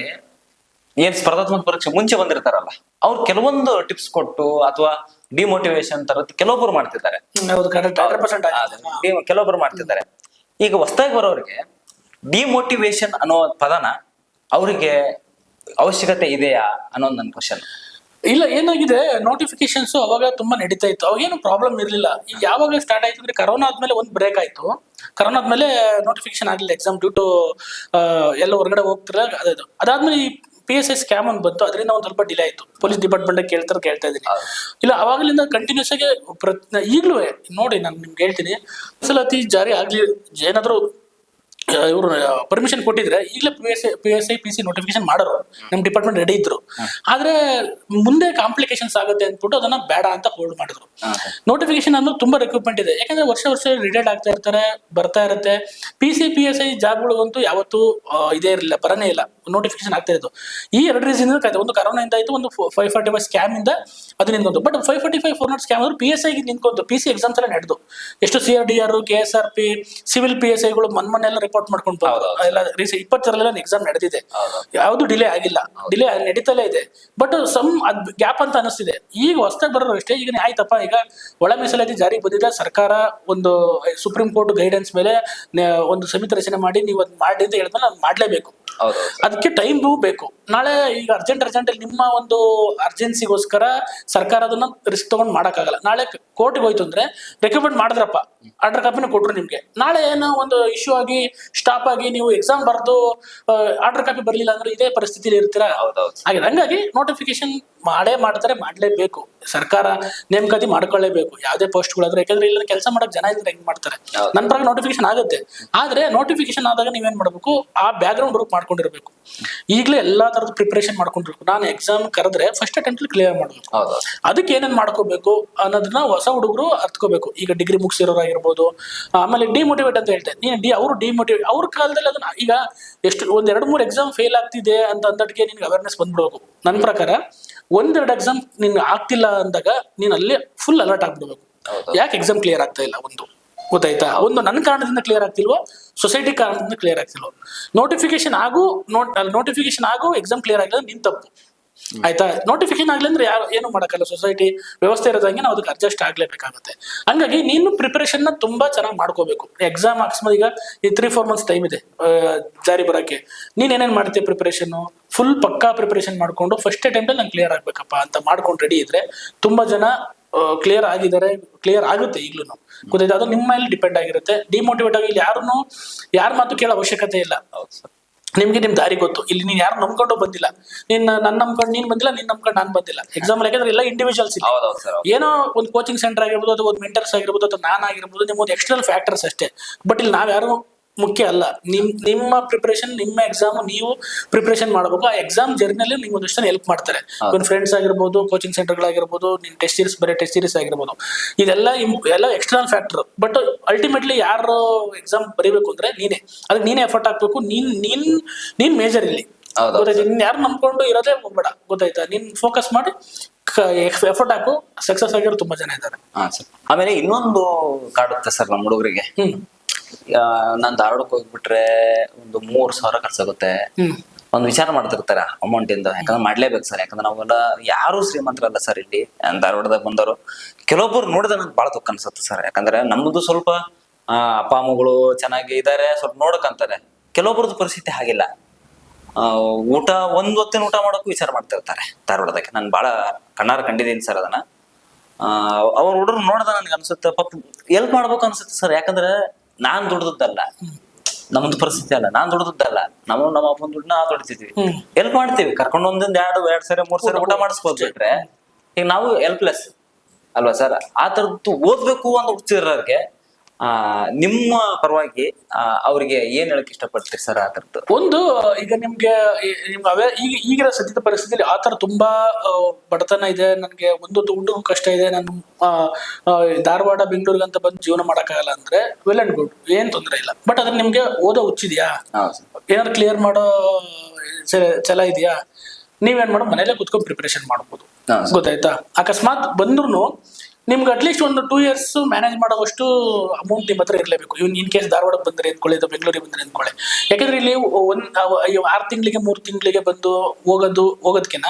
ಏನ್ ಸ್ಪರ್ಧಾತ್ಮಕ ಪರೀಕ್ಷೆ ಮುಂಚೆ ಬಂದಿರ್ತಾರಲ್ಲ ಅವ್ರು ಕೆಲವೊಂದು ಟಿಪ್ಸ್ ಕೊಟ್ಟು ಅಥವಾ ಡಿಮೋಟಿವೇಶನ್ ತರದ್ದು ಕೆಲವೊಬ್ರು ಮಾಡ್ತಿದ್ದಾರೆ. ಕೆಲವೊಬ್ಬರು ಕೆಲವೊಬ್ರು ಮಾಡ್ತಿದ್ದಾರೆ. ಈಗ ಹೊಸದಾಗಿ ಬರೋರಿಗೆ ಡಿಮೋಟಿವೇಶನ್ ಅನ್ನೋ ಪದನ ಅವರಿಗೆ ಅವಶ್ಯಕತೆ ಇದೆಯಾ ಅನ್ನೋದು ನನ್ನ ಕ್ವಶನ್ ಇಲ್ಲ ಏನಾಗಿದೆ? ನೋಟಿಫಿಕೇಶನ್ಸ್ ಅವಾಗ ತುಂಬಾ ನಡೀತಾ ಇತ್ತು. ಅವಾಗ ಏನು ಪ್ರಾಬ್ಲಮ್ ಇರಲಿಲ್ಲ. ಈಗ ಯಾವಾಗ ಸ್ಟಾರ್ಟ್ ಆಯ್ತು ಅಂದ್ರೆ ಕರೋನಾ ಆದ್ಮೇಲೆ ಒಂದು ಬ್ರೇಕ್ ಆಯ್ತು. ಕರೋನಾ ಆದ್ಮೇಲೆ ನೋಟಿಫಿಕೇಶನ್ ಆಗಲಿಲ್ಲ. ಎಕ್ಸಾಮ್ ಡ್ಯೂ ಟು ಎಲ್ಲ ಹೊರಗಡೆ ಹೋಗ್ತಾರೆ ಅದು ಅದಾದ್ಮೇಲೆ ಈ ಪಿ ಎಸ್ ಐ ಸ್ಕ್ಯಾಮ್ ಅಂತ ಬಂತು. ಅದರಿಂದ ಒಂದು ಸ್ವಲ್ಪ ಡಿಲೇ ಆಯ್ತು. ಪೊಲೀಸ್ ಡಿಪಾರ್ಟ್ಮೆಂಟ್ ಕೇಳ್ತಾರೆ ಕೇಳ್ತಾ ಇದ್ದೀನಿ. ಇಲ್ಲ ಅವಾಗಲಿಂದ ಕಂಟಿನ್ಯೂಸ್ ಆಗಿ ಪ್ರತ್ ಈಗಲೂ ನೋಡಿ ನಾನು ನಿಮ್ಗೆ ಹೇಳ್ತೀನಿ. ಅತಿ ಜಾರಿ ಆಗ್ಲಿ ಏನಾದ್ರು ಇವರು ಪರ್ಮಿಷನ್ ಕೊಟ್ಟಿದ್ರೆ ಈಗಲೇ P S P S I P C notification ಮಾಡೋರು. ನಮ್ಮ ಡಿಪಾರ್ಟ್ಮೆಂಟ್ ರೆಡಿ ಇದ್ರು. ಆದ್ರೆ ಮುಂದೆ ಕಾಂಪ್ಲಿಕೇಶನ್ಸ್ ಆಗುತ್ತೆ ಅಂದ್ಬಿಟ್ಟು ಅದನ್ನ ಬೇಡ ಅಂತ ಹೋಲ್ಡ್ ಮಾಡಿದ್ರು. ನೋಟಿಫಿಕೇಶನ್ ಅನ್ನೋದು ತುಂಬಾ ರಿಕ್ರೂಟ್ಮೆಂಟ್ ಇದೆ. ಯಾಕಂದ್ರೆ ವರ್ಷ ವರ್ಷ ರಿಟೈರ್ಡ್ ಆಗ್ತಾ ಇರ್ತಾರೆ ಬರ್ತಾ ಇರುತ್ತೆ. P C P S I ಜಾಬ್ಗಳಿಗಂತೂ ಯಾವತ್ತೂ ಇದೇ ಇರಲಿಲ್ಲ ಬರನೇ ಇಲ್ಲ. ನೋಟಿಫಿಕೇಶನ್ ಆಗ್ತಾ ಇತ್ತು ಈ ಎರಡು ರೀಸನ್ ಒಂದು ಕರೋನಾ ಇಂದ ಆಯಿತು ಒಂದು ಫೈವ್ ಫಾರ್ಟಿ ಫೈವ್ ಸ್ಕ್ಯಾಮ್ ಇಂದ ಅದು ನಿಂತು but five forty five four not scam ಅಂದ್ರೆ ಪಿ ಎಸ್ ಐಗೆ ನಿಂತ್ಕೊಂತು. ಪಿ ಸಿ ಎಕ್ಸಾಮ್ಸ್ ಎಲ್ಲ ನಡೆದು. ಎಷ್ಟು C R D R K S R P civil P S ಐಗಳು ಮನ್ ಮನೆಲ್ಲ ರಿಪೋರ್ಟ್ ಮಾಡ್ಕೊಂಡು. ಎಲ್ಲ ರೀಸೆಂಟ್ ಇಪ್ಪತ್ತರಲ್ಲೆಲ್ಲ ಎಕ್ಸಾಮ್ ನಡೆದಿದೆ. ಯಾವುದು ಡಿಲೇ ಆಗಿಲ್ಲ. ಡಿಲೇ ನಡೀತಲೇ ಇದೆ. ಬಟ್ ಸಮ್ ಅದ್ ಗ್ಯಾಪ್ ಅಂತ ಅನಿಸ್ತಿದೆ. ಈಗ ಹೊಸದಾಗಿ ಬರೋರು ಅಷ್ಟೇ. ಈಗ ಆಯ್ತಪ್ಪ ಈಗ ಒಳ ಮೀಸಲಾತಿ ಜಾರಿಗೆ ಬಂದಿದೆ. ಸರ್ಕಾರ ಒಂದು ಸುಪ್ರೀಂ ಕೋರ್ಟ್ ಗೈಡೆನ್ಸ್ ಮೇಲೆ ಒಂದು ಸಮಿತಿ ರಚನೆ ಮಾಡಿ ನೀವು ಅದು ಮಾಡಿ ಅಂತ ಹೇಳಿದ್ಮೇಲೆ ಮಾಡ್ಲೇಬೇಕು. ಅದಕ್ಕೆ ಟೈಮ್ ಬೇಕು. ನಾಳೆ ಈಗ ಅರ್ಜೆಂಟ್ ಅರ್ಜೆಂಟ್ ಅಲ್ಲಿ ನಿಮ್ಮ ಒಂದು ಅರ್ಜೆನ್ಸಿಗೋಸ್ಕರ ಸರ್ಕಾರ ಅದನ್ನ ರಿಸ್ಕ್ ತಗೊಂಡ್ ಮಾಡಕ್ಕಾಗಲ್ಲ. ನಾಳೆ ಕೋರ್ಟ್ಗೆ ಹೋಯ್ತು ಅಂದ್ರೆ ರೆಕಮೆಂಡ್ ಮಾಡಿದ್ರಪ್ಪ. ಆರ್ಡರ್ ಕಾಪಿನ ಕೊಟ್ರು ನಿಮ್ಗೆ. ನಾಳೆ ಏನೋ ಒಂದು ಇಶ್ಯೂ ಆಗಿ ಸ್ಟಾಪ್ ಆಗಿ ನೀವು ಎಕ್ಸಾಮ್ ಬರ್ದು ಆರ್ಡರ್ ಕಾಪಿ ಬರಲಿಲ್ಲ ಅಂದ್ರೆ ಇದೇ ಪರಿಸ್ಥಿತಿಲಿ ಇರ್ತೀರಾ? ಹಾಗೆ ಹಂಗಾಗಿ ನೋಟಿಫಿಕೇಶನ್ ಮಾಡೇ ಮಾಡ್ತಾರೆ ಮಾಡಲೇಬೇಕು. ಸರ್ಕಾರ ನೇಮಕಾತಿ ಮಾಡ್ಕೊಳ್ಳೇಬೇಕು. ಯಾವುದೇ ಪೋಸ್ಟ್ಗಳಾದ್ರೆ ಯಾಕಂದ್ರೆ ಇಲ್ಲ ಕೆಲಸ ಮಾಡಕ್ ಜನ ಇದ್ರೆ ಹೆಂಗ್ ಮಾಡ್ತಾರೆ. ನನ್ನ ಪ್ರಕಾರ ನೋಟಿಫಿಕೇಶನ್ ಆಗುತ್ತೆ. ಆದ್ರೆ ನೋಟಿಫಿಕೇಶನ್ ಆದಾಗ ನೀವೇನ್ ಮಾಡ್ಬೇಕು? ಆ ಬ್ಯಾಕ್ ಗ್ರೌಂಡ್ ವರ್ಕ್ ಮಾಡ್ಕೊಂಡಿರ್ಬೇಕು. ಈಗಲೇ ಎಲ್ಲಾ ತರದ ಪ್ರಿಪರೇಷನ್ ಮಾಡ್ಕೊಂಡಿರ್ಬೇಕು. ನಾನು ಎಕ್ಸಾಮ್ ಕರೆದ್ರೆ ಫಸ್ಟ್ ಅಟೆಂಪ್ಟ್ ಕ್ಲಿಯರ್ ಮಾಡಬೇಕು. ಅದಕ್ಕೆ ಏನೇನು ಮಾಡ್ಕೋಬೇಕು ಅನ್ನೋದನ್ನ ಹೊಸ ಹುಡುಗರು ಅರ್ತ್ಕೋಬೇಕು. ಈಗ ಡಿಗ್ರಿ ಮುಗಿಸಿರೋರಾಗಿರ್ಬೋದು ಆಮೇಲೆ ಡಿಮೋಟಿವೇಟ್ ಅಂತ ಹೇಳ್ತಾರೆ ನೀನು ಡಿ ಅವರು ಡಿಮೋಟಿವೇಟ್ ಅವ್ರ ಕಾಲದಲ್ಲಿ ಅದನ್ನ ಈಗ ಎಷ್ಟು ಒಂದ್ ಎರಡು ಮೂರು ಎಕ್ಸಾಮ್ ಫೇಲ್ ಆಗ್ತಿದೆ ಅಂತ ಅಂದಟ್ಗೆ ನಿನ್ಗೆ ಅವೇರ್ನೆಸ್ ಬಂದ್ಬಿಡ್ಬೇಕು ನನ್ನ ಪ್ರಕಾರ ಒಂದೆರಡು ಎಕ್ಸಾಮ್ ನಿನ್ಗೆ ಆಗ್ತಿಲ್ಲ ಅಂದಾಗ ನೀನು ಅಲ್ಲಿ ಫುಲ್ ಅಲರ್ಟ್ ಆಗ್ಬಿಡ್ಬೇಕು. ಯಾಕೆ ಎಕ್ಸಾಮ್ ಕ್ಲಿಯರ್ ಆಗ್ತಾ ಇಲ್ಲ ಒಂದು? ಗೊತ್ತಾಯ್ತಾ? ಒಂದು ನನ್ನ ಕಾರಣದಿಂದ ಕ್ಲಿಯರ್ ಆಗ್ತಿಲ್ವೋ? ಸೊಸೈಟಿ ಕಾರಣದಿಂದ ಕ್ಲಿಯರ್ ಆಗ್ತಿಲ್ವೋ? ನೋಟಿಫಿಕೇಶನ್ ಆಗು ನೋಟ್ ನೋಟಿಫಿಕೇಶನ್ ಆಗು ಎಕ್ಸಾಮ್ ಕ್ಲಿಯರ್ ಆಗಿಲ್ಲ ನಿನ್ ತಪ್ಪು. ಆಯ್ತಾ? ನೋಟಿಫಿಕೇಶನ್ ಆಗ್ಲಿ ಅಂದ್ರೆ ಯಾರು, ಏನು ಮಾಡೋಕ್ಕಲ್ಲ ಸೊಸೈಟಿ ವ್ಯವಸ್ಥೆ ಇರೋದಂಗೆ ನಾವು ಅದಕ್ಕೆ ಅಡ್ಜಸ್ಟ್ ಆಗ್ಲೇಬೇಕಾಗುತ್ತೆ. ಹಂಗಾಗಿ ನೀನು ಪ್ರಿಪರೇಷನ್ನ ತುಂಬಾ ಚೆನ್ನಾಗಿ ಮಾಡ್ಕೋಬೇಕು. ಎಕ್ಸಾಮ್ ಅಕಸ್ಮಾತ್ ಈಗ, ಈ ತ್ರೀ ಫೋರ್ ಮಂತ್ಸ್ ಟೈಮ್ ಇದೆ ಜಾರಿ ಬರೋಕ್ಕೆ. ನೀನ್ ಏನೇನ್ ಮಾಡ್ತೀಯ ಪ್ರಿಪರೇಷನ್ ಫುಲ್ ಪಕ್ಕಾ ಪ್ರಿಪರೇಷನ್ ಮಾಡ್ಕೊಂಡು ಫಸ್ಟ್ ಅಟೆಂಪ್ಟ್ ನಂಗೆ ಕ್ಲಿಯರ್ ಆಗ್ಬೇಕಪ್ಪ ಅಂತ ಮಾಡ್ಕೊಂಡು ರೆಡಿ ಇದ್ರೆ, ತುಂಬಾ ಜನ ಕ್ಲಿಯರ್ ಆಗಿದ್ದಾರೆ ಕ್ಲಿಯರ್ ಆಗುತ್ತೆ ಈಗಲೂ ಗೊತ್ತಾಯ್ತು? ಅದು ನಿಮ್ಮ ಮೇಲೆ ಡಿಪೆಂಡ್ ಆಗಿರುತ್ತೆ. ಡಿಮೋಟಿವೇಟ್ ಆಗಿ ಇಲ್ಲಿ ಯಾರನ್ನು ಯಾರ ಮಾತು ಕೇಳೋ ಅವಶ್ಯಕತೆ ಇಲ್ಲ. ನಿಮ್ಗೆ ನಿಮ್ ದಾರಿ ಗೊತ್ತು. ಇಲ್ಲಿ ನೀನ್ ಯಾರು ನಂಬ್ಕೊಂಡು ಬಂದಿಲ್ಲ. ನಿನ್ನ ನನ್ನ ನಂಬ್ಕೊಂಡು ನೀನ್ ಬಂದಿಲ್ಲ ನಿನ್ ನಂಬ್ಕೊಂಡು ನಾನ್ ಬಂದಿಲ್ಲ. ಎಕ್ಸಾಂಪಲ್ ಯಾಕಂದ್ರೆ ಎಲ್ಲ ಇಂಡಿವಿಜುವಲ್ಸ್ ಏನೋ ಒಂದು ಕೋಚಿಂಗ್ ಸೆಂಟರ್ ಆಗಿರ್ಬೋದು ಅಥವಾ ಒಂದು ಮೆಂಟರ್ಸ್ ಆಗಿರ್ಬೋದು ಅಥವಾ ನಾನು ಆಗಿರ್ಬೋದು ನಿಮ್ಮ ಒಂದು ಎಕ್ಸ್ಟರ್ನಲ್ ಫ್ಯಾಕ್ಟರ್ಸ್ ಅಷ್ಟೇ. ಬಟ್ ಇಲ್ಲಿ ನಾವ್ಯಾರು ಮುಖ್ಯ ಅಲ್ಲ. ನಿಮ್ ನಿಮ್ಮ ಪ್ರಿಪರೇಷನ್ ನಿಮ್ಮ ಎಕ್ಸಾಮ್ ನೀವು ಪ್ರಿಪರೇಷನ್ ಮಾಡಬೇಕು. ಆ ಎಕ್ಸಾಮ್ ಜರ್ನಿಯಲ್ಲಿ ನಿಮ್ಗೆ ಒಂದಿಷ್ಟು ಹೆಲ್ಪ್ ಮಾಡ್ತಾರೆ. ಒಂದು ಫ್ರೆಂಡ್ಸ್ ಆಗಿರ್ಬೋದು ಕೋಚಿಂಗ್ ಸೆಂಟರ್ಗಳಾಗಿರ್ಬೋದು ನಿನ್ ಟೆಸ್ಟ್ ಸೀರೀಸ್ ಬೇರೆ ಟೆಸ್ಟ್ ಸೀರೀಸ್ ಆಗಿರ್ಬೋದು. ಇದೆಲ್ಲ ಎಲ್ಲ ಎಕ್ಸ್ಟರ್ನಲ್ ಫ್ಯಾಕ್ಟರ್ ಬಟ್ ಅಲ್ಟಿಮೇಟ್ಲಿ ಯಾರು ಎಕ್ಸಾಮ್ ಬರೀಬೇಕು ಅಂದ್ರೆ ನೀನೇ. ಅದಕ್ಕೆ ನೀನೇ ಎಫರ್ಟ್ ಹಾಕ್ಬೇಕು. ನೀನ್ ನೀನ್ ನೀನ್ ಮೇಜರ್ ಇಲ್ಲಿ. ನಿನ್ ಯಾರು ನಂಬ್ಕೊಂಡು ಇರೋದೇ ಹೋಗ್ಬೇಡ ಗೊತ್ತಾಯ್ತಾ? ನೀನ್ ಫೋಕಸ್ ಮಾಡಿ ಎಫರ್ಟ್ ಹಾಕು. ಸಕ್ಸಸ್ ಆಗಿರೋ ತುಂಬಾ ಜನ ಇದ್ದಾರೆ. ಆಮೇಲೆ ಇನ್ನೊಂದು ಕಾಡುತ್ತೆ ಸರ್ ನಮ್ಮ ಹುಡುಗರಿಗೆ. ಹ್ಮ್. ನಾನು ಧಾರವಾಡಕ್ಕೆ ಹೋಗ್ಬಿಟ್ರೆ ಒಂದು ಮೂರ್ ಸಾವಿರ ಖರ್ಚಾಗುತ್ತೆ. ಒಂದು ವಿಚಾರ ಮಾಡ್ತಿರ್ತಾರ ಅಮೌಂಟ್ ಇಂದ. ಯಾಕಂದ್ರೆ ಮಾಡ್ಲೇಬೇಕು ಸರ್ ಯಾಕಂದ್ರೆ ನಾವೆಲ್ಲ ಯಾರು ಶ್ರೀಮಂತರಲ್ಲ ಸರ್ ಇಲ್ಲಿ. ಧಾರವಾಡದಾಗ ಬಂದವರು. ಕೆಲವೊಬ್ರು ನೋಡಿದ್ರೆ ನಂಗೆ ಭಾಳ ದುಃಖ ಅನ್ಸುತ್ತೆ ಸರ್ ಯಾಕಂದ್ರೆ ನಮ್ದು ಸ್ವಲ್ಪ ಆ, ಅಪ್ಪ ಅಮ್ಮಗಳು ಚೆನ್ನಾಗಿ ಇದಾರೆ ಸ್ವಲ್ಪ ನೋಡಕಂತಾರೆ ಕೆಲವೊಬ್ರದ್ದು ಪರಿಸ್ಥಿತಿ ಹಾಗಿಲ್ಲ. ಆ, ಊಟ ಒಂದ್ ಹೊತ್ತಿನ ಊಟ ಮಾಡೋಕ್ಕೂ ವಿಚಾರ ಮಾಡ್ತಿರ್ತಾರೆ ಧಾರವಾಡದಾಗ. ನಾನು ಭಾಳ ಕಣ್ಣಾರ ಕಂಡಿದ್ದೀನಿ ಸರ್ ಅದನ್ನ. ಆ, ಅವ್ರ ಹುಡುಗರು ನೋಡ್ದ ನನ್ಗೆ ಅನ್ಸುತ್ತೆ ಪಾಪ ಎಲ್ಪ್ ಮಾಡ್ಬೇಕು ಅನ್ಸುತ್ತೆ ಸರ್ ಯಾಕಂದ್ರೆ ನಾನ್ ದುಡ್ದದ್ದಲ್ಲ. ನಮ್ದು ಪರಿಸ್ಥಿತಿ ಅಲ್ಲ. ನಾನ್ ದುಡ್ದದ್ದಲ್ಲ. ನಾವು ನಮ್ಮ ಅಪ್ಪನ ದುಡ್ಡು ನಾ ದುಡ್ತಿದ್ವಿ. ಹ್ಮ್. ಎಲ್ಪ್ ಮಾಡ್ತೀವಿ. ಕರ್ಕೊಂಡು ಒಂದಿಂದ ಎರಡು ಎರಡ್ ಸರಿ ಮೂರ್ ಸರಿ ಊಟ ಮಾಡಿಸ್ಬೋದು ಬಿಟ್ರೆ ಈಗ ನಾವು ಹೆಲ್ಪ್ಲೆಸ್ ಅಲ್ವಾ ಸರ್? ಆ ತರದ್ದು ಓದ್ಬೇಕು ಅಂತ ಹುಡ್ತಿರೋರ್ಗೆ ಆ ನಿಮ್ಮ ಪರವಾಗಿ ಅವರಿಗೆ ಏನ್ ಹೇಳಕ್ ಇಷ್ಟಪಡ್ತೀರಿ ಸರ್ ಆ ತರದ್ದು ಒಂದು ಈಗ ನಿಮ್ಗೆ ನಿಮ್ಗೆ ಅವೇ ಈಗ ಈಗಿನ ಸದ್ಯದ ಪರಿಸ್ಥಿತಿಯಲ್ಲಿ ಆ ಥರ ತುಂಬಾ ಬಡತನ ಇದೆ ನನಗೆ ಒಂದು ದುಡ್ಡು ಕಷ್ಟ ಇದೆ ನಾನು ಧಾರವಾಡ ಬೆಂಗಳೂರಿಗೆ ಅಂತ ಬಂದು ಜೀವನ ಮಾಡೋಕ್ಕಾಗಲ್ಲ ಅಂದ್ರೆ ವೆಲ್ ಅಂಡ್ ಗುಡ್ ಏನ್ ತೊಂದರೆ ಇಲ್ಲ. ಬಟ್ ಅದ್ರ ನಿಮ್ಗೆ ಓದೋ ಹುಚ್ಚಿದ್ಯಾ? ಏನಾದ್ರು ಕ್ಲಿಯರ್ ಮಾಡೋ ಚಲ ಛಲ ಇದೆಯಾ? ನೀವೇನ್ ಮಾಡೋ ಮನೇಲೆ ಕುತ್ಕೊಂಡು ಪ್ರಿಪರೇಷನ್ ಮಾಡ್ಬೋದು. ಗೊತ್ತಾಯ್ತಾ? ಅಕಸ್ಮಾತ್ ಬಂದ್ರು ನಿಮ್ಗೆ ಅಟ್ಲೀಸ್ಟ್ ಒಂದು ಟೂ ಇಯರ್ಸ್ ಮ್ಯಾನೇಜ್ ಮಾಡೋವಷ್ಟು ಅಮೌಂಟ್ ನಿಮ್ಮ ಹತ್ರ ಇರಲೇಬೇಕು. ಇವ್ನು ಇನ್ ಕೇಸ್ ಧಾರವಾಡಕ್ಕೆ ಬಂದ್ರೆ ಅಂದ್ಕೊಳ್ಳಿ ಅಥವಾ ಬೆಂಗಳೂರಿಗೆ ಬಂದ್ರೆ ಅಂದ್ಕೊಳ್ಳಿ. ಯಾಕಂದ್ರೆ ಇಲ್ಲಿ ಒಂದು ಆರು ತಿಂಗಳಿಗೆ ಮೂರು ತಿಂಗಳಿಗೆ ಬಂದು ಹೋಗೋದು ಹೋಗೋದಕ್ಕಿಂತ